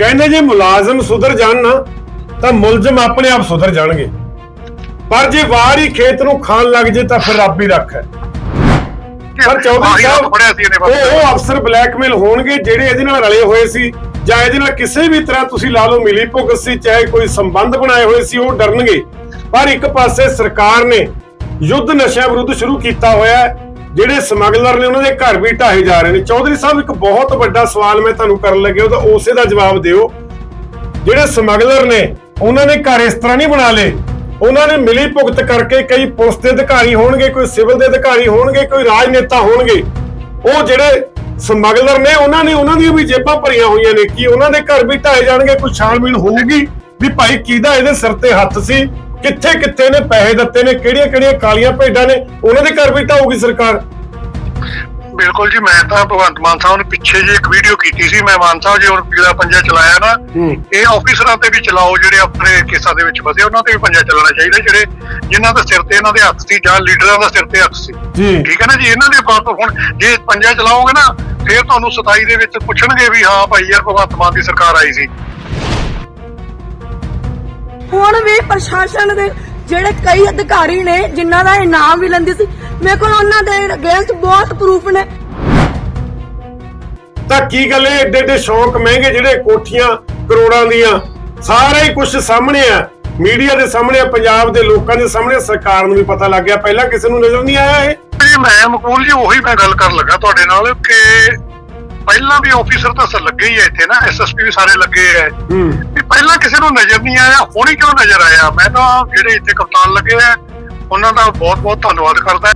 ਕਹਿੰਦੇ ਜੇ ਮੁਲਾਜ਼ਮ ਸੁਧਰ ਜਾਣ ਨਾ ਤਾਂ ਮੁਲਜ਼ਮ ਆਪਣੇ ਆਪ ਸੁਧਰ ਜਾਣਗੇ। ਪਰ ਜੇ ਵਾਰ ਹੀ ਖੇਤ ਨੂੰ ਖਾਣ ਲੱਗ ਜੇ ਤਾਂ ਫਿਰ ਰੱਬ ਹੀ ਰੱਖ ਹੈ। ਪਰ ਚੌਧਰੀ ਸਾਹਿਬ। ਉਹ ਉਹ ਅਫਸਰ ਬਲੈਕਮੇਲ ਹੋਣਗੇ ਜਿਹੜੇ ਇਹਦੇ ਨਾਲ ਰਲੇ ਹੋਏ ਸੀ ਜਾਂ ਇਹਦੇ ਨਾਲ ਕਿਸੇ ਵੀ ਤਰ੍ਹਾਂ ਤੁਸੀਂ ਲਾ ਲਓ ਮਿਲੀ ਭੁਗਤ ਸੀ ਚਾਹੇ ਕੋਈ ਸੰਬੰਧ ਬਣਾਏ ਹੋਏ ਸੀ ਉਹ ਡਰਨਗੇ। ਪਰ ਇੱਕ ਪਾਸੇ ਸਰਕਾਰ ਨੇ ਯੁੱਧ ਨਸ਼ਿਆਂ ਵਿਰੁੱਧ ਸ਼ੁਰੂ ਕੀਤਾ ਹੋਇਆ ਹੈ। ਜਿਹੜੇ ਸਮਗਲਰ ਨੇ ਉਹਨਾਂ ਦੇ ਘਰ ਵੀ ਢਾਏ ਜਾ ਰਹੇ ਨੇ। ਚੌਧਰੀ ਸਾਹਿਬ, ਇੱਕ ਬਹੁਤ ਵੱਡਾ ਸਵਾਲ ਮੈਂ ਤੁਹਾਨੂੰ ਕਰਨ ਲੱਗੇ ਉਹਦਾ ਉਸੇ ਦਾ ਜਵਾਬ ਦਿਓ। ਜਿਹੜੇ ਸਮਗਲਰ ਨੇ, ਉਹਨਾਂ ਨੇ ਘਰ ਇਸ ਤਰ੍ਹਾਂ ਨਹੀਂ ਬਣਾ ਲਏ। ਉਹਨਾਂ ਨੇ ਮਿਲੀ ਭੁਗਤ ਕਰਕੇ ਕਈ ਪੁਲਿਸ ਦੇ ਅਧਿਕਾਰੀ ਹੋਣਗੇ, ਕੋਈ ਸਿਵਲ ਦੇ ਅਧਿਕਾਰੀ ਹੋਣਗੇ, ਕੋਈ ਰਾਜਨੇਤਾ ਹੋਣਗੇ। ਉਹ ਜਿਹੜੇ ਸਮਗਲਰ ਨੇ, ਉਹਨਾਂ ਨੇ ਉਹਨਾਂ ਦੀਆਂ ਵੀ ਜੇਬਾਂ ਭਰੀਆਂ ਹੋਈਆਂ ਨੇ। ਕਿ ਉਹਨਾਂ ਦੇ ਘਰ ਵੀ ਢਾਏ ਜਾਣਗੇ? ਕੋਈ ਛਾਣਬੀਣ ਹੋਊਗੀ ਵੀ ਭਾਈ ਕਿਹਦਾ ਇਹਦੇ ਸਿਰ ਤੇ ਹੱਥ ਸੀ? ਕਿੱਥੇ ਕਿੱਥੇ ਨੇ ਪੈਸੇ ਦਿੱਤੇ ਨੇ ਕਿਹੜੀਆਂ ਕਿਹੜੀਆਂ ਕਾਲੀਆਂ ਭੇਡਾਂ ਨੇ ਉਹਨਾਂ ਦੇ ਘਰ ਵੀ ਢਾਊਗੀ ਸਰਕਾਰ। ਬਿਲਕੁਲ ਜੀ ਮੈਂ ਤਾਂ ਭਗਵੰਤ ਮਾਨ ਸਾਹਿਬ ਨੂੰ ਪਿੱਛੇ ਜੇ ਇੱਕ ਵੀਡੀਓ ਕੀਤੀ ਸੀ ਮੈਂ ਮਾਨ ਸਾਹਿਬ ਜੀ ਹੁਣ ਜਿਹੜਾ ਪੰਜਾ ਚਲਾਇਆ ਨਾ ਇਹ ਆਫੀਸਰਾਂ ਤੇ ਵੀ ਚਲਾਓ ਜਿਹੜੇ ਆਪਣੇ ਕੇਸਾਂ ਦੇ ਵਿੱਚ ਫਸੇ ਉਹਨਾਂ ਤੇ ਵੀ ਪੰਜਾ ਚੱਲਣਾ ਚਾਹੀਦਾ ਜਿਹੜੇ ਜਿਨ੍ਹਾਂ ਦੇ ਸਿਰ ਤੇ ਇਹਨਾਂ ਦੇ ਹੱਥ ਸੀ ਜਾਂ ਲੀਡਰਾਂ ਦਾ ਸਿਰ ਤੇ ਹੱਥ ਸੀ। ਠੀਕ ਹੈ ਨਾ ਜੀ ਇਹਨਾਂ ਦੇ ਬਾਤ ਹੁਣ ਜੇ ਪੰਜਾ ਚਲਾਓਗੇ ਨਾ ਫਿਰ ਤੁਹਾਨੂੰ 27 ਦੇ ਵਿੱਚ ਪੁੱਛਣਗੇ ਵੀ ਹਾਂ ਭਾਈ ਯਾਰ ਭਗਵੰਤ ਮਾਨ ਦੀ ਸਰਕਾਰ ਆਈ ਸੀ। ਹੁਣ ਵੀ ਪ੍ਰਸ਼ਾਸਨ ਦੇ ਜਿਹੜੇ ਕਈ ਅਧਿਕਾਰੀ ਨੇ ਜਿਨ੍ਹਾਂ ਦਾ ਇਨਾਮ ਵੀ ਲੈਂਦੀ ਸੀ ਮੇਰੇ ਕੋਲ ਉਹਨਾਂ ਦੇ ਅਗੇਂਸਟ ਬਹੁਤ ਪ੍ਰੂਫ ਨੇ। ਤਾਂ ਕੀ ਗੱਲ ਇਹ ਏਡੇ ਏਡੇ ਸ਼ੌਂਕ ਮਹਿੰਗੇ ਜਿਹੜੇ ਕੋਠੀਆਂ ਕਰੋੜਾਂ ਦੀਆਂ ਸਾਰਾ ਹੀ ਕੁਝ ਸਾਹਮਣੇ ਆ। ਮੀਡੀਆ ਦੇ ਸਾਹਮਣੇ ਆ ਪੰਜਾਬ ਦੇ ਲੋਕਾਂ ਦੇ ਸਾਹਮਣੇ ਸਰਕਾਰ ਨੂੰ ਵੀ ਪਤਾ ਲੱਗ ਗਿਆ। ਪਹਿਲਾਂ ਕਿਸੇ ਨੂੰ ਨਜ਼ਰ ਨਹੀਂ ਆਇਆ ਇਹ। ਜੀ ਮੈਂ ਮਕਬੂਲ ਜੀ ਉਹੀ ਮੈਂ ਗੱਲ ਕਰਨ ਲੱਗਾ ਤੁਹਾਡੇ ਨਾਲ ਕਿ ਪਹਿਲਾਂ ਵੀ ਆਫੀਸਰ ਤਾਂ ਲੱਗੇ ਹੀ ਆ ਇੱਥੇ ਨਾ ਐਸਐਸਪੀ ਵੀ ਸਾਰੇ ਲੱਗੇ ਆ। ਹੂੰ। ਪਹਿਲਾਂ ਕਿਸੇ ਨੂੰ ਨਜ਼ਰ ਨਹੀਂ ਆਇਆ ਹੁਣ ਹੀ ਕਿਉਂ ਨਜ਼ਰ ਆਇਆ? ਮੈਂ ਤਾਂ ਜਿਹੜੇ ਇੱਥੇ ਕਪਤਾਨ ਲੱਗੇ ਆ ਉਹਨਾਂ ਦਾ ਬਹੁਤ ਬਹੁਤ ਧੰਨਵਾਦ ਕਰਦਾ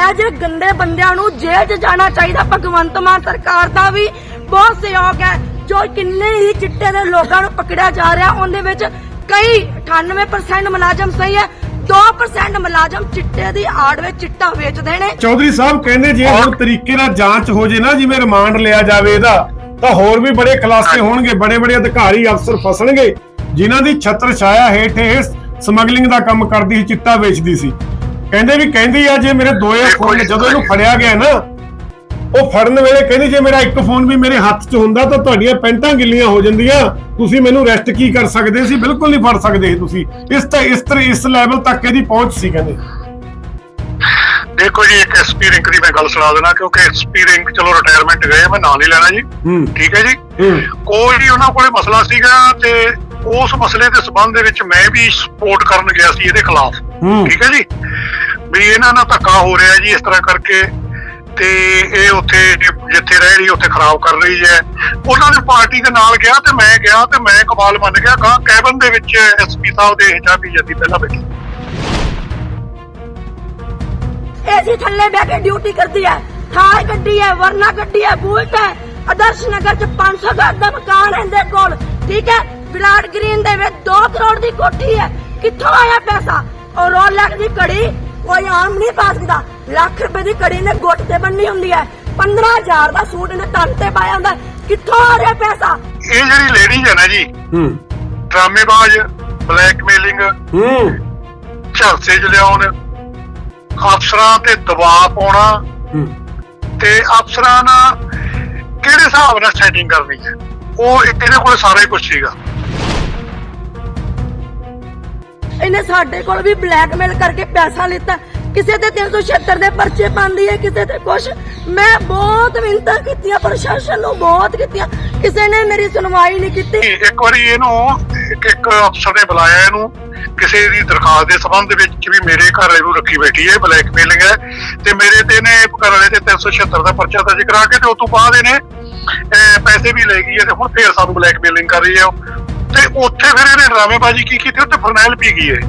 ਇਹ ਜਿਹੇ ਗੰਦੇ ਬੰਦਿਆਂ ਨੂੰ ਜੇਲ੍ਹ 'ਚ ਜਾਣਾ ਚਾਹੀਦਾ ਭਗਵੰਤ ਮਾਨ ਸਰਕਾਰ ਦਾ ਵੀ ਬਹੁਤ ਸਹਿਯੋਗ ਹੈ। ਜੋ ਕਿੰਨੇ ਹੀ ਚਿੱਟੇ ਦੇ ਲੋਕਾਂ ਨੂੰ ਪਕੜਿਆ ਜਾ ਰਿਹਾ ਉਹਦੇ ਵਿੱਚ ਕਈ 98% ਮੁਲਾਜ਼ਮ ਸਹੀ ਹੈ 2% ਮੁਲਾਜ਼ਮ ਚਿੱਟੇ ਦੀ ਆੜ ਵਿੱਚ ਚਿੱਟਾ ਵੇਚਦੇ ਨੇ। ਚੌਧਰੀ ਸਾਹਿਬ ਕਹਿੰਦੇ ਜੇ ਹੁਣ ਤਰੀਕੇ ਨਾਲ ਜਾਂਚ ਹੋ ਜੇ ਨਾ ਜਿਵੇਂ ਰਿਮਾਂਡ ਲਿਆ ਜਾਵੇ ਇਹਦਾ ਤਾਂ ਹੋਰ ਵੀ ਬੜੇ ਖੁਲਾਸੇ ਹੋਣਗੇ ਬੜੇ ਬੜੇ ਅਧਿਕਾਰੀ ਅਫਸਰ ਫਸਣਗੇ ਜਿਨ੍ਹਾਂ ਦੀ ਛਤਰ ਛਾਇਆ ਹੇਠ ਇਹ ਸਮਗਲਿੰਗ ਦਾ ਕੰਮ ਕਰਦੀ ਸੀ ਚਿੱਟਾ ਵੇਚਦੀ ਸੀ। ਕਹਿੰਦੇ ਵੀ ਕਹਿੰਦੀ ਆ ਜੇ ਮੇਰੇ ਦੋਏ ਫੋਨ ਜਦੋਂ ਇਹਨੂੰ ਫੜਿਆ ਗਿਆ ਨਾ ਉਹ ਫੜਨ ਵੇਲੇ ਕਹਿੰਦੀ ਜੇ ਮੇਰਾ ਇੱਕ ਫੋਨ ਵੀ ਮੇਰੇ ਹੱਥ 'ਚ ਹੁੰਦਾ ਤਾਂ ਤੁਹਾਡੀਆਂ ਪੈਂਟਾਂ ਗਿੱਲੀਆਂ ਹੋ ਜਾਂਦੀਆਂ ਤੁਸੀਂ ਮੈਨੂੰ ਰੈਸਟ ਕੀ ਕਰ ਸਕਦੇ ਸੀ? ਬਿਲਕੁਲ ਨਹੀਂ ਫੜ ਸਕਦੇ ਤੁਸੀਂ। ਇਸ ਤਾਂ ਇਸ ਤਰ੍ਹਾਂ ਇਸ ਲੈਵਲ ਤੱਕ ਇਹਦੀ ਪਹੁੰਚ ਸੀ ਕਹਿੰਦੇ। ਦੇਖੋ ਜੀ ਇੱਕ ਐਸਪੀ ਰਿੰਕ ਦੀ ਮੈਂ ਗੱਲ ਸੁਣਾ ਦੇਣਾ ਕਿਉਂਕਿ ਐਸਪੀ ਰਿੰਕ ਚਲੋ ਰਿਟਾਇਰਮੈਂਟ ਗਏ ਮੈਂ ਨਾਂ ਨਹੀਂ ਲੈਣਾ ਜੀ। ਠੀਕ ਹੈ ਜੀ? ਕੋਈ ਉਹਨਾਂ ਕੋਲੇ ਮਸਲਾ ਸੀਗਾ ਤੇ ਉਸ ਮਸਲੇ ਦੇ ਸਬੰਧ ਦੇ ਵਿੱਚ ਮੈਂ ਵੀ ਸਪੋਰਟ ਕਰਨ ਗਿਆ ਸੀ ਇਹਦੇ ਖਿਲਾਫ। ਠੀਕ ਹੈ ਜੀ? ਵੀ ਇਹਨਾਂ ਨਾਲ ਧੱਕਾ ਹੋ ਰਿਹਾ ਜੀ ਇਸ ਤਰ੍ਹਾਂ ਕਰਕੇ ਤੇ ਇਹ ਉੱਥੇ ਜਿੱਥੇ ਰਹਿ ਰਹੀ ਉੱਥੇ ਖਰਾਬ ਕਰ ਰਹੀ ਹੈ। ਉਹਨਾਂ ਦੀ ਪਾਰਟੀ ਦੇ ਨਾਲ ਗਿਆ ਤੇ ਮੈਂ ਗਿਆ ਤੇ ਮੈਂ ਕਮਾਲ ਮੰਨ ਗਿਆ ਕਾ ਕੈਬਨ ਦੇ ਵਿੱਚ ਐਸਪੀ ਸਾਹਿਬ ਦੇ ਹਿਜਾਬੀ ਜੱਦੀ ਪਹਿਲਾਂ ਬੈਠੀ। ਏਸੀ ਥੱਲੇ ਬਹਿ ਕੇ ਡਿਊਟੀ ਕਰਦੀ ਹੈ। ਥਾਰ ਗੱਡੀ ਹੈ ਵਰਨਾ ਗੱਡੀ ਹੈ ਬੁਲਟ ਹੈ। ਆਦਰਸ਼ ਨਗਰ ਚ 500 ਘਰ ਦਾ ਮਕਾਨ ਹੈ ਇਹਦੇ ਕੋਲ। ਠੀਕ ਹੈ ਵਿਰਾਟ ਗ੍ਰੀਨ ਦੇ ਵਿੱਚ 2 ਕਰੋੜ ਦੀ ਕੋਠੀ ਹੈ। ਕਿੱਥੋਂ ਆਇਆ ਪੈਸਾ? ਔਰ ਰੋਲੈਕਸ ਦੀ ਘੜੀ ਕੋਈ ਆਮ ਨਹੀਂ ਪਾ ਸਕਦਾ। ਲੱਖ ਰੁਪਏ ਦੀ ਘੜੀ ਨੇ ਗੁੱਟ ਤੇ ਬੰਨੀ ਹੁੰਦੀ ਹੈ। 15000 ਦਾ ਸੂਟ ਨੇ ਤਨ ਤੇ ਪਾਇਆ ਹੁੰਦਾ ਕਿੱਥੋਂ ਆ ਰਿਹਾ ਪੈਸਾ? ਇਹ ਜਿਹੜੀ ਲੇਡੀ ਹੈ ਨਾ ਜੀ ਹੂੰ। ਡਰਾਮੇਬਾਜ਼ ਬਲੈਕਮੇਲਿੰਗ ਹੂੰ। ਝਾਂਸੇ ਚ ਲਿਆਉਣ ਅਫਸਰਾਂ ਤੇ ਦਬਾਅ ਪਾਉਣਾ ਹੂੰ। ਤੇ ਅਫਸਰਾਂ ਨਾਲ ਕਿਹੜੇ ਹਿਸਾਬ ਨਾਲ ਸੈਟਿੰਗ ਕਰਨੀ ਹੈ? ਉਹ ਇਹਦੇ ਕੋਲ ਸਾਰਾ ਹੀ ਕੁਝ ਸੀਗਾ। ਇਹਨੇ ਸਾਡੇ ਕੋਲ ਵੀ ਬਲੈਕਮੇਲ ਕਰਕੇ ਪੈਸਾ ਲਿੱਤਾ। ਕਿਸੇ ਤੇ 376 ਦੇ ਪਰਚੇ ਪਾਉਂਦੀ ਹੈ, ਕਿਸੇ ਤੇ ਕੁਛ। ਮੈਂ ਬਹੁਤ ਮਿੰਤਾਂ ਕੀਤੀਆਂ, ਪ੍ਰਸ਼ਾਸਨ ਨੂੰ ਬਹੁਤ ਕੀਤੀਆਂ। ਕਿਸੇ ਨੇ ਮੇਰੀ ਸੁਣਵਾਈ ਨਹੀਂ ਕੀਤੀ। ਇੱਕ ਵਾਰੀ ਇਹਨੂੰ, ਇੱਕ ਇੱਕ ਅਫਸਰ ਨੇ ਬੁਲਾਇਆ ਇਹਨੂੰ, ਕਿਸੇ ਦੀ ਦਰਖਾਸਤ ਦੇ ਸੰਬੰਧ ਵਿੱਚ ਵੀ ਮੇਰੇ ਘਰ ਇਹਨੂੰ ਰੱਖੀ ਬੈਠੀ ਹੈ ਬਲੈਕਮੇਲਿੰਗ ਹੈ। ਤੇ ਮੇਰੇ ਤੇ ਨੇ ਘਰ ਵਾਲੇ ਤੇ 376 ਦਾ ਪਰਚਾ ਦਰਜ ਕਰਾ ਕੇ ਤੇ ਉਸ ਤੋਂ ਬਾਅਦ ਇਹਨੇ ਪੈਸੇ ਵੀ ਲੈ ਗਈ ਹੈ ਤੇ ਹੁਣ ਫੇਰ ਸਾਨੂੰ ਬਲੈਕਮੇਲਿੰਗ ਕਰ ਰਹੀ ਹੈ ਤੇ ਉੱਥੇ ਫਿਰ ਇਹਨੇ ਡਰਾਮੇਬਾਜ਼ੀ ਕੀ ਕੀਤੀ? ਉੱਥੇ ਫਰਨੈਲ ਪੀ ਗਈ ਹੈ।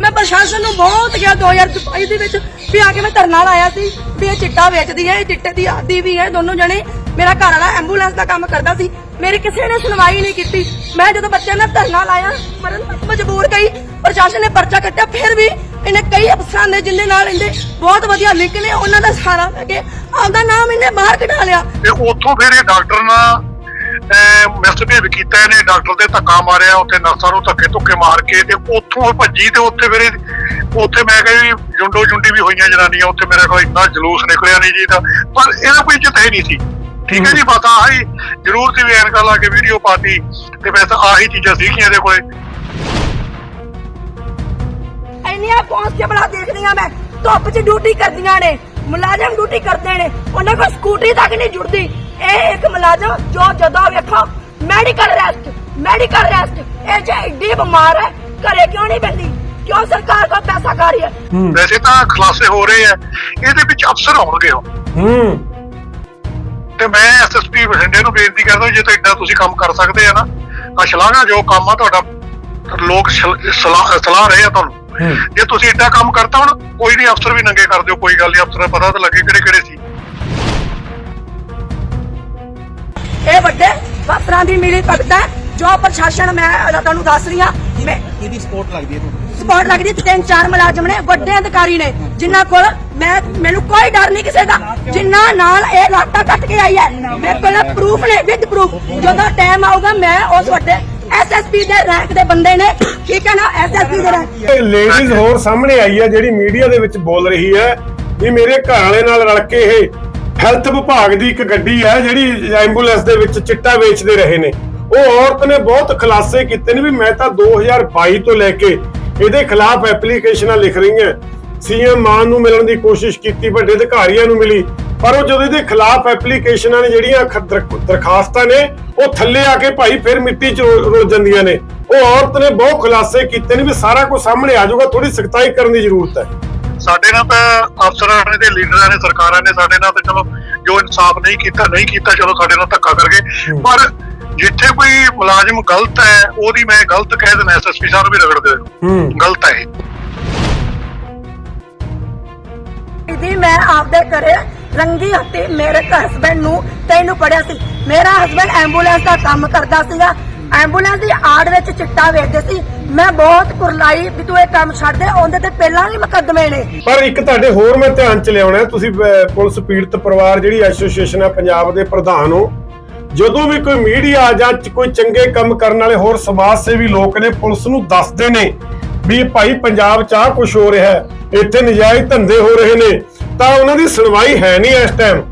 ਮੈਂ ਪ੍ਰਸ਼ਾਸਨ ਨੂੰ ਬਹੁਤ ਕਿਹਾ 2022 ਦੇ ਵਿੱਚ ਵੀ ਆ ਕੇ ਮੈਂ ਧਰਨਾ ਲਾਇਆ ਸੀ ਵੀ ਇਹ ਚਿੱਟਾ ਵੇਚਦੀ ਹੈ, ਇਹ ਚਿੱਟੇ ਦੀ ਆਦੀ ਵੀ ਹੈ, ਦੋਨੋਂ ਜਣੇ ਮੇਰਾ ਘਰ ਵਾਲਾ ਐਂਬੂਲੈਂਸ ਦਾ ਕੰਮ ਕਰਦਾ ਸੀ। ਮੇਰੀ ਕਿਸੇ ਨੇ ਸੁਣਵਾਈ ਨਹੀਂ ਕੀਤੀ। ਮੈਂ ਜਦੋਂ ਬੱਚਿਆਂ ਨਾਲ ਧਰਨਾ ਲਾਇਆ, ਮਰਨ ਮਜਬੂਰ ਕਈ ਪ੍ਰਸ਼ਾਸਨ ਨੇ ਪਰਚਾ ਕੱਟਿਆ, ਫਿਰ ਵੀ ਇਹਨੇ ਕਈ ਅਫਸਰਾਂ ਦੇ ਜਿੰਨੇ ਨਾਲ ਇਹਦੇ ਬਹੁਤ ਵਧੀਆ ਲਿੰਕ ਨੇ ਉਹਨਾਂ ਦਾ ਸਹਾਰਾ ਲੈ ਕੇ ਆਪਦਾ ਨਾਮ ਇਹਨੇ ਬਾਹਰ ਕਢਾ ਲਿਆ। ਤੇ ਉੱਥੋਂ ਫਿਰ ਇਹ ਡਾਕਟਰ ਨਾਲ ਮਿਸਬਿਹੇਵ ਕੀਤਾ ਇਹਨੇ, ਡਾਕਟਰ ਦੇ ਧੱਕਾ ਮਾਰਿਆ, ਉੱਥੇ ਨਰਸਾਂ ਨੂੰ ਧੱਕੇ ਧੁੱਕੇ ਮਾਰ ਕੇ ਤੇ ਉੱਥੋਂ ਭੱਜੀ ਤੇ ਉੱਥੇ ਫਿਰ ਉੱਥੇ ਮੈਂ ਕਿਹਾ ਵੀ ਜੁੰਡੋ ਜੁੰਡੀ ਵੀ ਹੋਈਆਂ ਜਨਾਨੀਆਂ, ਉੱਥੇ ਮੇਰਾ ਕੋਈ ਇੰਨਾ ਜਲੂਸ ਨਿਕਲਿਆ ਨਹੀਂ ਜੀ ਦਾ ਪਰ ਇਹਦਾ ਕੋਈ ਇੱਜ਼ਤ ਹੈ ਨਹੀਂ ਸੀ। ਠੀਕ ਹੈ ਜੀ, ਬਸ ਆਹੀ ਜ਼ਰੂਰ ਸੀ ਵੀ ਐਨਕਾਂ ਲਾ ਕੇ ਵੀਡੀਓ ਪਾਤੀ ਤੇ ਵੈਸੇ ਆਹੀ ਚੀਜ਼ਾਂ ਸੀਗੀਆਂ ਇਹਦੇ ਕੋਲੇ। ਇੰਨੀਆਂ ਕਾਂਸਟੇਬਲਾਂ ਦੇਖਦੀਆਂ ਮੈਂ, ਧੁੱਪ 'ਚ ਡਿਊਟੀ ਕਰਦੀਆਂ ਨੇ, ਮੁਲਾਜ਼ਮ ਡਿਊਟੀ ਕਰਦੇ ਨੇ, ਉਹਨਾਂ ਕੋਲ ਸਕੂਟਰੀ ਤੱਕ ਨਹੀਂ ਜੁੜਦੀ। ਇਹ ਇੱਕ ਮੁਲਾਜ਼ਮ ਜੋ ਜਦੋਂ ਵੇਖੋ ਮੈਡੀਕਲ ਰੈਸਟ ਮੈਡੀਕਲ ਰੈਸਟ ਇਹ ਜੇ ਏਡੀ ਬਿਮਾਰ ਹੈ ਘਰੇ ਕਿਉਂ ਨਹੀਂ ਬੰਦੀ ਕਿਉਂ ਸਰਕਾਰ ਕੋਲ ਪੈਸਾ ਖਾ ਰਹੀ ਹੈ? ਵੈਸੇ ਤਾਂ ਖਲਾਸੇ ਹੋ ਰਹੇ ਆ ਇਹਦੇ ਵਿੱਚ ਅਫਸਰ ਆਉਣਗੇ ਹੁਣ ਹੂੰ। ਤੇ ਮੈਂ ਐਸਐਸਪੀ ਬਠਿੰਡੇ ਨੂੰ ਬੇਨਤੀ ਕਰਦਾ ਜੇ ਤਾਂ ਇਦਾਂ ਤੁਸੀਂ ਕੰਮ ਕਰ ਸਕਦੇ ਆ ਨਾ ਤਾਂ ਸ਼ਲਾਘਾ ਜੋ ਕੰਮ ਆ ਤੁਹਾਡਾ ਲੋਕ ਸ਼ਲ- ਸਲਾਹ ਸਲਾਹ ਰਹੇ ਆ ਤੁਹਾਨੂੰ। ਜੇ ਤੁਸੀਂ ਏਡਾ ਕੰਮ ਕਰਤਾ ਹੁਣ ਕੋਈ ਨਹੀਂ ਅਫਸਰ ਵੀ ਨੰਗੇ ਕਰ ਦਿਓ ਕੋਈ ਗੱਲ ਨਹੀਂ ਅਫਸਰਾਂ ਪਤਾ ਤਾਂ ਲੱਗੇ ਕਿਹੜੇ ਕਿਹੜੇ ਇਹ ਵੱਡੇ ਅਫਸਰਾਂ ਦੀ ਮਿਲੀ ਭਗਤ ਹੈ ਜੋ ਪ੍ਰਸ਼ਾਸਨ ਮੈਂ ਤੁਹਾਨੂੰ ਦੱਸ ਰਹੀ ਹਾਂ ਮੈਂ ਕਿਹਦੀ ਸਪੋਰਟ ਲੱਗਦੀ ਹੈ ਤੁਹਾਨੂੰ? ਸਪੋਰਟ ਲੱਗਦੀ ਤੇ ਤਿੰਨ ਚਾਰ ਮੁਲਾਜ਼ਮ ਨੇ ਵੱਡੇ ਅਧਿਕਾਰੀ ਨੇ ਜਿਨ੍ਹਾਂ ਕੋਲ ਮੈਂ ਮੈਨੂੰ ਕੋਈ ਡਰ ਨਹੀਂ ਕਿਸੇ ਦਾ ਜਿਨ੍ਹਾਂ ਨਾਲ ਇਹ ਲਾਟਾ ਕੱਟ ਕੇ ਆਈ ਹੈ। ਮੇਰੇ ਕੋਲ ਪ੍ਰੂਫ ਨੇ ਵਿਦ ਪ੍ਰੂਫ ਜਦੋਂ ਟਾਈਮ ਆਊਗਾ ਮੈਂ ਉਸ ਵੱਡੇ ਐਸਐਸਪੀ ਦੇ ਰੈਂਕ ਦੇ ਬੰਦੇ ਨੇ ਠੀਕ ਹੈ ਨਾ ਐਸਐਸਪੀ ਦੇ ਰੈਂਕ ਲੇਡੀਜ਼ ਹੋਰ ਸਾਹਮਣੇ ਆਈ ਹੈ ਜਿਹੜੀ ਮੀਡੀਆ ਦੇ ਵਿੱਚ ਬੋਲ ਰਹੀ ਹੈ ਵੀ ਮੇਰੇ ਘਰ ਵਾਲੇ ਨਾਲ ਰਲ ਕੇ ਇਹ ਹੈਲਥ ਵਿਭਾਗ ਦੀ ਇੱਕ ਗੱਡੀ ਹੈ ਜਿਹੜੀ ਐਂਬੂਲੈਂਸ ਦੇ ਵਿੱਚ ਚਿੱਟਾ ਵੇਚਦੇ ਰਹੇ ਨੇ। ਉਹ ਔਰਤ ਨੇ ਬਹੁਤ ਖੁਲਾਸੇ ਕੀਤੇ ਨੇ ਵੀ ਮੈਂ ਤਾਂ 2022 ਤੋਂ ਲੈ ਕੇ ਇਹਦੇ ਖਿਲਾਫ ਐਪਲੀਕੇਸ਼ਨਾਂ ਲਿਖ ਰਹੀ ਹਾਂ। ਸੀਐਮ ਮਾਨ ਨੂੰ ਮਿਲਣ ਦੀ ਕੋਸ਼ਿਸ਼ ਕੀਤੀ, ਵੱਡੇ ਅਧਿਕਾਰੀਆਂ ਨੂੰ ਮਿਲੀ, ਪਰ ਉਹ ਜਦੋਂ ਇਹਦੇ ਖਿਲਾਫ ਐਪਲੀਕੇਸ਼ਨਾਂ ਨੇ ਜਿਹੜੀਆਂ ਦਰਖਾਸਤਾਂ ਨੇ, ਉਹ ਥੱਲੇ ਆ ਕੇ ਭਾਈ ਫਿਰ ਮਿੱਟੀ 'ਚ ਰੁਲ ਰੁਲ ਜਾਂਦੀਆਂ ਨੇ। ਉਹ ਔਰਤ ਨੇ ਬਹੁਤ ਖੁਲਾਸੇ ਕੀਤੇ ਨੇ ਵੀ ਸਾਰਾ ਕੁਝ ਸਾਹਮਣੇ ਆ ਜਾਊਗਾ ਥੋੜੀ ਸਖਤਾਈ ਕਰਨ ਦੀ ਜ਼ਰੂਰਤ ਹੈ। ਸਾਡੇ ਨਾਲ ਤਾਂ ਅਫਸਰਾਂ ਨੇ ਤੇ ਲੀਡਰਾਂ ਨੇ ਸਰਕਾਰਾਂ ਨੇ ਸਾਡੇ ਨਾਲ ਤਾਂ ਚਲੋ ਜੋ ਇਨਸਾਫ ਨਹੀਂ ਕੀਤਾ ਨਹੀਂ ਕੀਤਾ ਚਲੋ ਸਾਡੇ ਨਾਲ ਧੱਕਾ ਕਰ ਗਏ। ਪਰ ਜਿੱਥੇ ਕੋਈ ਮੁਲਾਜ਼ਮ ਗਲਤ ਹੈ ਉਹਦੀ ਮੈਂ ਗਲਤ ਕਹਿ ਦੇਣਾ ਐਸਐਸਪੀ ਸਾਹਿਬ ਨੂੰ ਵੀ ਰਗੜ ਦਿਓ। ਹੂੰ। ਗਲਤ ਹੈ ਇਹ। ਦੀ ਮੈਂ ਆਪਦੇ ਘਰੇ ਰੰਗੀ ਹੱਤੀ ਮੇਰੇ ਹਸਬੰਡ ਨੂੰ ਤੈਨੂੰ ਪੜਿਆ ਸੀ। ਮੇਰਾ ਹਸਬੰਡ ਐਂਬੂਲੈਂਸ ਦਾ ਕੰਮ ਕਰਦਾ ਸੀਗਾ। ਐਂਬੂਲੈਂਸ ਦੀ ਆੜ ਵਿੱਚ ਚਿੱਟਾ ਵੇਚਦੇ ਸੀ। ਮੈਂ ਬਹੁਤ ਕੁਰਲਾਈ ਵੀ ਤੂੰ ਇਹ ਕੰਮ ਛੱਡ ਦੇ, ਉਹਦੇ ਤੇ ਪਹਿਲਾਂ ਵੀ ਮੁਕੱਦਮੇ ਨੇ। ਪਰ ਇੱਕ ਤੁਹਾਡੇ ਹੋਰ ਮੈਂ ਧਿਆਨ ਚ ਲਿਆਉਣਾ ਤੁਸੀਂ ਪੁਲਿਸ ਪੀੜਤ ਪਰਿਵਾਰ ਜਿਹੜੀ ਐਸੋਸੀਏਸ਼ਨ ਹੈ ਪੰਜਾਬ ਦੇ ਪ੍ਰਧਾਨ ਹੋ। ਜਦੋਂ ਵੀ ਕੋਈ ਮੀਡੀਆ ਜਾਂ ਕੋਈ ਚੰਗੇ ਕੰਮ ਕਰਨ ਵਾਲੇ ਹੋਰ ਸਮਾਜ ਸੇਵੀ ਲੋਕ ਨੇ, ਪੁਲਿਸ ਨੂੰ ਦੱਸਦੇ ਨੇ ਵੀ ਭਾਈ ਪੰਜਾਬ ਚ ਆਹ ਕੁਝ ਹੋ ਰਿਹਾ ਹੈ। ਇੱਥੇ ਨਜਾਇਜ਼ ਧੰਦੇ ਹੋ ਰਹੇ ਨੇ। ਤਾਂ ਉਹਨਾਂ ਦੀ ਸੁਣਵਾਈ ਹੈ ਨਹੀਂ ਇਸ ਟਾਈਮ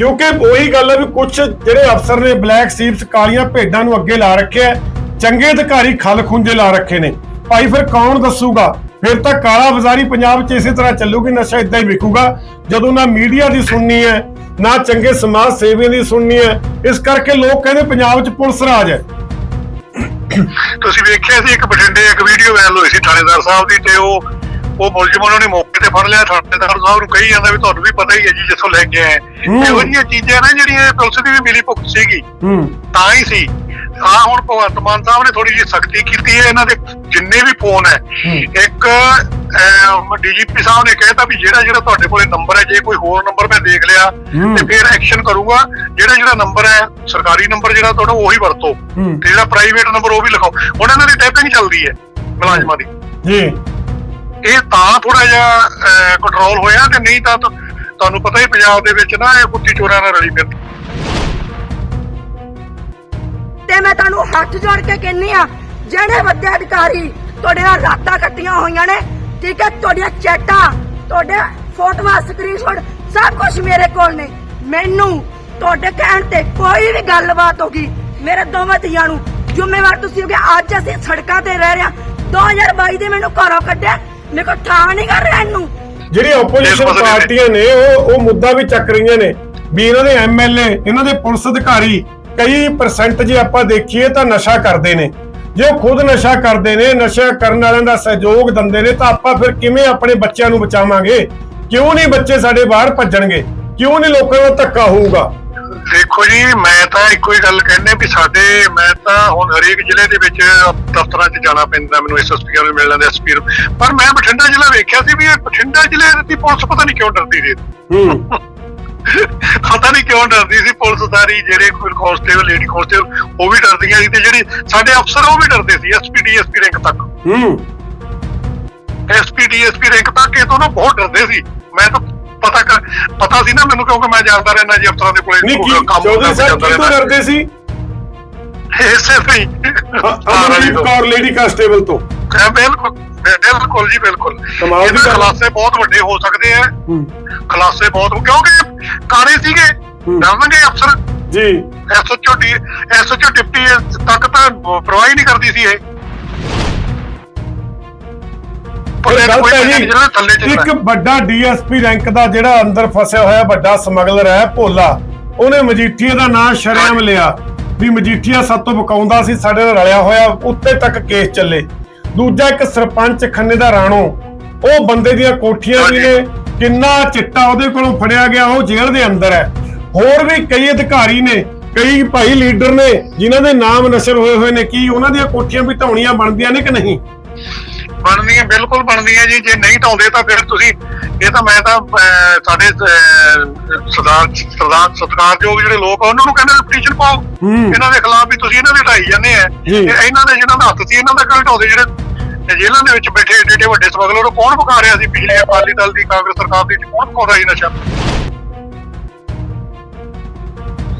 ਕਿਉਂਕਿ ਉਹੀ ਗੱਲ ਹੈ ਵੀ ਕੁਝ ਜਿਹੜੇ ਅਫਸਰ ਨੇ ਬਲੈਕ ਸੀਪਸ, ਕਾਲੀਆਂ ਭੇਡਾਂ ਨੂੰ ਅੱਗੇ ਲਾ ਰੱਖਿਆ ਚੰਗੇ ਅਧਿਕਾਰੀ ਖਲ ਖੁੰਝੇ ਲਾ ਰੱਖੇ ਨੇ। ਭਾਈ ਫਿਰ ਕੌਣ ਦੱਸੂਗਾ? ਫਿਰ ਤਾਂ ਕਾਲਾ ਬਾਜ਼ਾਰੀ ਪੰਜਾਬ 'ਚ ਇਸੇ ਤਰ੍ਹਾਂ ਚੱਲੂਗੀ, ਨਸ਼ਾ ਇਦਾਂ ਹੀ ਵਿਕੂਗਾ, ਜਦੋਂ ਨਾ ਮੀਡੀਆ ਦੀ ਸੁਣਨੀ ਹੈ, ਨਾ ਚੰਗੇ ਸਮਾਜ ਸੇਵੀਆਂ ਦੀ ਸੁਣਨੀ ਹੈ, ਇਸ ਕਰਕੇ ਲੋਕ ਕਹਿੰਦੇ ਪੰਜਾਬ 'ਚ ਪੁਲਿਸ ਰਾਜ ਹੈ। ਤੁਸੀਂ ਵੇਖਿਆ ਸੀ ਇੱਕ ਬਠਿੰਡੇ, ਇੱਕ ਵੀਡੀਓ ਵਾਇਰਲ ਹੋਈ ਸੀ ਥਾਣੇਦਾਰ ਸਾਹਿਬ ਦੀ, ਤੇ ਉਹ ਉਹ ਮੁਲਜ਼ਮ ਉਹਨਾਂ ਨੇ ਮੌਕੇ ਤੇ ਫੜ ਲਿਆ ਥਾਣੇਦਾਰ ਸਾਹਿਬ ਨੂੰ ਕਹੀ ਜਾਂਦਾ ਵੀ ਤੁਹਾਨੂੰ ਵੀ ਪਤਾ ਹੀ ਹੈ ਜੀ ਜਿੱਥੋਂ ਲੈ ਕੇ ਆਏ ਹੂੰ। ਇਹੋ ਜਿਹੀਆਂ ਚੀਜ਼ਾਂ ਨਾ ਜਿਹੜੀਆਂ ਪੁਲਿਸ ਦੀ ਵੀ ਮਿਲੀ ਭੁਗਤ ਸੀਗੀ ਹੂੰ ਤਾਂ ਹੀ ਸੀ ਆ ਹੁਣ ਭਗਵੰਤ ਮਾਨ ਸਾਹਿਬ ਨੇ ਥੋੜੀ ਜਿਹੀ ਸਖਤੀ ਕੀਤੀ ਹੈ ਇਹਨਾਂ ਦੇ ਜਿੰਨੇ ਵੀ ਫੋਨ ਹੈ ਹੂੰ। ਇੱਕ ਡੀਜੀਪੀ ਸਾਹਿਬ ਨੇ ਕਹਿਤਾ ਵੀ ਜਿਹੜਾ ਜਿਹੜਾ ਤੁਹਾਡੇ ਕੋਲੇ ਨੰਬਰ ਹੈ ਜੇ ਕੋਈ ਹੋਰ ਨੰਬਰ ਮੈਂ ਦੇਖ ਲਿਆ ਹੂੰ। ਤੇ ਫਿਰ ਐਕਸ਼ਨ ਕਰੂੰਗਾ ਜਿਹੜਾ ਜਿਹੜਾ ਨੰਬਰ ਹੈ ਸਰਕਾਰੀ ਨੰਬਰ ਜਿਹੜਾ ਤੁਹਾਡਾ ਉਹੀ ਵਰਤੋ ਹੂੰ। ਤੇ ਜਿਹੜਾ ਪ੍ਰਾਈਵੇਟ ਨੰਬਰ ਉਹ ਵੀ ਲਿਖਾਓ ਹੁਣ ਇਹਨਾਂ ਦੀ ਟਾਈਪਿੰਗ ਚੱਲਦੀ ਹੈ ਮੁਲਾਜ਼ਮਾਂ ਦੀ ਜੀ ਇਹ ਤਾਂ ਥੋੜਾ ਜਿਹਾ ਕੰਟਰੋਲ ਹੋਇਆ ਤੇ ਨਹੀਂ ਤਾਂ ਤੁਹਾਨੂੰ ਪਤਾ ਹੀ ਪੰਜਾਬ ਦੇ ਵਿੱਚ ਨਾ ਇਹ ਕੁੱਤੀ ਚੋਰਾਂ ਨਾਲ ਰਲੀ ਫਿਰਦੀ। ਤੇ ਮੈਂ ਤੁਹਾਨੂੰ ਹੱਥ ਜੋੜ ਕੇ ਕਹਿੰਨੀ ਆ ਜਿਹੜੇ ਵੱਡੇ ਅਧਿਕਾਰੀ ਤੁਹਾਡੇ ਨਾਲ ਰਾਤਾਂ ਕੱਟੀਆਂ ਹੋਈਆਂ ਨੇ, ਠੀਕ ਹੈ, ਤੁਹਾਡੀਆਂ ਚੈਟਾਂ, ਤੁਹਾਡੇ ਫੋਟੋਆਂ ਸਕਰੀਨਸ਼ਾਟ ਸਭ ਕੁਝ ਮੇਰੇ ਕੋਲ ਨੇ। ਮੈਨੂੰ ਤੁਹਾਡੇ ਕਹਿਣ ਤੇ ਕੋਈ ਵੀ ਗੱਲਬਾਤ ਹੋਗੀ ਮੇਰੇ ਦੋਵਾਂ ਧੀਆਂ ਨੂੰ, ਜ਼ਿੰਮੇਵਾਰ ਤੁਸੀਂ ਹੋਗੇ ਅੱਜ ਅਸੀਂ ਸੜਕਾਂ ਤੇ ਰਹਿ ਰਹੇ ਹਾਂ। 2022 ਦੇ ਮੈਨੂੰ ਘਰੋਂ ਕੱਢਿਆ ਮੇਰੇ ਕੋਲ ਥਾਂ ਨਹੀਂ ਕਰ ਰਿਹਾ ਇਹਨੂੰ। ਜਿਹੜੀ ਆਪੋਜੀਸ਼ਨ। ਪਾਰਟੀਆਂ ਨੇ ਉਹ ਉਹ ਮੁੱਦਾ ਵੀ ਚੱਕ ਰਹੀਆਂ ਨੇ। ਵੀ ਇਹਨਾਂ ਦੇ ਐਮਐਲਏ ਇਹਨਾਂ ਦੇ ਪੁਲਿਸ ਅਧਿਕਾਰੀ ਕਈ ਪਰਸੈਂਟ ਜੇ ਆਪਾਂ ਦੇਖੀਏ ਤਾਂ ਨਸ਼ਾ ਕਰਦੇ ਨੇ। ਜੇ ਉਹ ਖੁਦ ਨਸ਼ਾ ਕਰਦੇ ਨੇ ਨਸ਼ਾ ਕਰਨ ਵਾਲਿਆਂ ਦਾ ਸਹਿਯੋਗ ਦਿੰਦੇ ਨੇ ਤਾਂ ਆਪਾਂ ਫਿਰ ਕਿਵੇਂ ਆਪਣੇ ਬੱਚਿਆਂ ਨੂੰ ਬਚਾਵਾਂਗੇ? ਕਿਉਂ ਨਹੀਂ ਬੱਚੇ ਸਾਡੇ ਬਾਹਰ ਭੱਜਣਗੇ? ਕਿਉਂ ਨਹੀਂ ਲੋਕਾਂ ਦਾ ਧੱਕਾ ਹੋਊਗਾ? ਦੇਖੋ ਜੀ ਮੈਂ ਤਾਂ ਇੱਕੋ ਹੀ ਗੱਲ ਕਹਿੰਦੇ ਵੀ ਸਾਡੇ ਮੈਂ ਤਾਂ ਹੁਣ ਹਰੇਕ ਜ਼ਿਲ੍ਹੇ ਦੇ ਵਿੱਚ ਦਫ਼ਤਰਾਂ 'ਚ ਜਾਣਾ ਪੈਂਦਾ ਮੈਨੂੰ ਐਸਐਸਪੀ ਨੂੰ ਮਿਲਣ ਦੇ ਐਸਪੀ ਨੂੰ ਪਰ ਮੈਂ ਬਠਿੰਡਾ ਜ਼ਿਲ੍ਹਾ ਵੇਖਿਆ ਸੀ ਵੀ ਇਹ ਬਠਿੰਡਾ ਜ਼ਿਲ੍ਹੇ ਦੀ ਪੁਲਿਸ ਪਤਾ ਨਹੀਂ ਕਿਉਂ ਡਰਦੀ ਸੀ। ਹੂੰ। ਪਤਾ ਨਹੀਂ ਕਿਉਂ ਡਰਦੀ ਸੀ ਪੁਲਿਸ ਸਾਰੀ ਜਿਹੜੇ ਕੋਈ ਕਾਂਸਟੇਬਲ ਲੇਡੀ ਕਾਂਸਟੇਬਲ ਉਹ ਵੀ ਡਰਦੀਆਂ ਸੀ ਤੇ ਜਿਹੜੇ ਸਾਡੇ ਅਫਸਰ ਉਹ ਵੀ ਡਰਦੇ ਸੀ ਐਸਪੀ ਡੀਐਸਪੀ ਰੈਂਕ ਤੱਕ। ਹੂੰ। ਐਸਪੀ ਡੀਐਸਪੀ ਰੈਂਕ ਤੱਕ ਇਹ ਤੋਂ ਨਾ ਬਹੁਤ ਡਰਦੇ ਸੀ। ਮੈਂ ਤਾਂ ਪਤਾ ਕਰ ਪਤਾ ਸੀ ਨਾ ਮੈਨੂੰ ਕਿਉਂਕਿ ਮੈਂ ਜਾਂਦਾ ਰਹਿਣਾ ਜੀ ਅਫਸਰਾਂ ਦੇ ਕੋਲੇ ਨਹੀਂ ਕੀ ਚੌਧਰੀ ਸਾਹਿਬ ਕਿਉਂ ਰਹਿਣਾ। ਡਰਦੇ ਸੀ? ਇਸੇ ਤੋਂ ਹੀ ਅਮਨਦੀਪ ਕੌਰ ਲੇਡੀ ਕਾਂਸਟੇਬਲ ਤੋਂ। ਬਿਲਕੁਲ ਬਿਲਕੁਲ ਜੀ ਬਿਲਕੁਲ। ਕਮਾਲ ਦੀ ਇਹਨਾਂ ਗੱਲ। ਖਲਾਸੇ ਬਹੁਤ ਵੱਡੇ ਹੋ ਸਕਦੇ ਆ। ਹੂੰ। ਖਲਾਸੇ ਬਹੁਤ ਕਿਉਂਕਿ ਕਾਲੇ ਸੀਗੇ। ਹੂੰ। ਡਰਨਗੇ ਅਫਸਰ। ਜੀ। ਐਸਐਚਓ ਡੀ ਐਸਐਚਓ ਡਿਪਟੀ ਤੱਕ ਤਾਂ ਪਰਵਾਹ ਨਹੀਂ ਕਰਦੀ ਸੀ ਇਹ। ਗਲਤ ਹੈ ਜੀ। ਇੱਕ ਵੱਡਾ ਡੀਐਸਪੀ ਰੈਂਕ ਦਾ ਜਿਹੜਾ ਅੰਦਰ ਫਸਿਆ ਹੋਇਆ ਵੱਡਾ ਸਮਗਲਰ ਹੈ ਭੋਲਾ। ਉਹਨੇ ਮਜੀਠੀਆ ਦਾ ਨਾਂ ਸ਼ਰੇਆਮ ਲਿਆ ਵੀ ਮਜੀਠੀਆ ਸਾਤੋਂ ਬਕਾਉਂਦਾ ਸੀ ਸਾਡੇ ਨਾਲ ਰਲਿਆ ਹੋਇਆ ਉੱਤੇ ਤੱਕ ਕੇਸ ਚੱਲੇ। ਦੂਜਾ ਇੱਕ ਸਰਪੰਚ ਖੰਨੇ ਦਾ ਰਾਣੋ। ਉਹ ਬੰਦੇ ਦੀਆਂ ਕੋਠੀਆਂ ਵੀ ਨੇ ਕਿੰਨਾ ਚਿੱਟਾ ਉਹਦੇ ਕੋਲੋਂ ਫੜਿਆ ਗਿਆ ਉਹ ਜੇਲ੍ਹ ਦੇ ਅੰਦਰ ਹੈ। ਹੋਰ ਵੀ ਕਈ ਅਧਿਕਾਰੀ ਨੇ ਕਈ ਭਾਈ ਲੀਡਰ ਨੇ ਜਿਨ੍ਹਾਂ ਦੇ ਨਾਮ ਨਸ਼ਰ ਹੋਏ ਹੋਏ ਨੇ ਕੀ ਉਹਨਾਂ ਦੀਆਂ ਕੋਠੀਆਂ ਵੀ ਢਾਉਣੀਆਂ ਬਣਦੀਆਂ ਨੇ ਕਿ ਨਹੀਂ? ਬਣਦੀਆਂ ਬਿਲਕੁਲ ਬਣਦੀਆਂ ਜੀ ਜੇ ਨਹੀਂ ਢਾਉਂਦੇ ਤਾਂ ਫਿਰ ਤੁਸੀਂ ਇਹ ਤਾਂ ਮੈਂ ਤਾਂ ਸਾਡੇ ਸਰਦਾਰ ਸਰਦਾਰ ਸਤਿਕਾਰਯੋਗ ਜਿਹੜੇ ਲੋਕ ਆ ਉਹਨਾਂ ਨੂੰ ਕਹਿੰਦੇ ਪਟੀਸ਼ਨ ਪਾਓ। ਇਹਨਾਂ ਦੇ ਖਿਲਾਫ ਵੀ ਤੁਸੀਂ ਇਹਨਾਂ ਦੇ ਢਾਈ ਜਾਂਦੇ ਆ। ਇਹਨਾਂ ਦੇ ਜਿਹਨਾਂ ਦਾ ਹੱਥ ਸੀ ਇਹਨਾਂ ਦਾ ਕਿਉਂ ਢਾਉਂਦੇ ਜਿਹੜੇ ਜੇਲ੍ਹਾਂ ਦੇ ਵਿੱਚ ਬੈਠੇ ਏਡੇ ਏਡੇ ਵੱਡੇ ਸਮਗਲਰ ਉਹ ਕੌਣ ਪਕਾ ਰਿਹਾ ਸੀ? ਪਿਛਲੇ ਅਕਾਲੀ ਦਲ ਦੀ ਕਾਂਗਰਸ ਸਰਕਾਰ ਦੀ ਕੌਣ ਪਕਾਉਂਦਾ ਸੀ ਨਸ਼ਾ?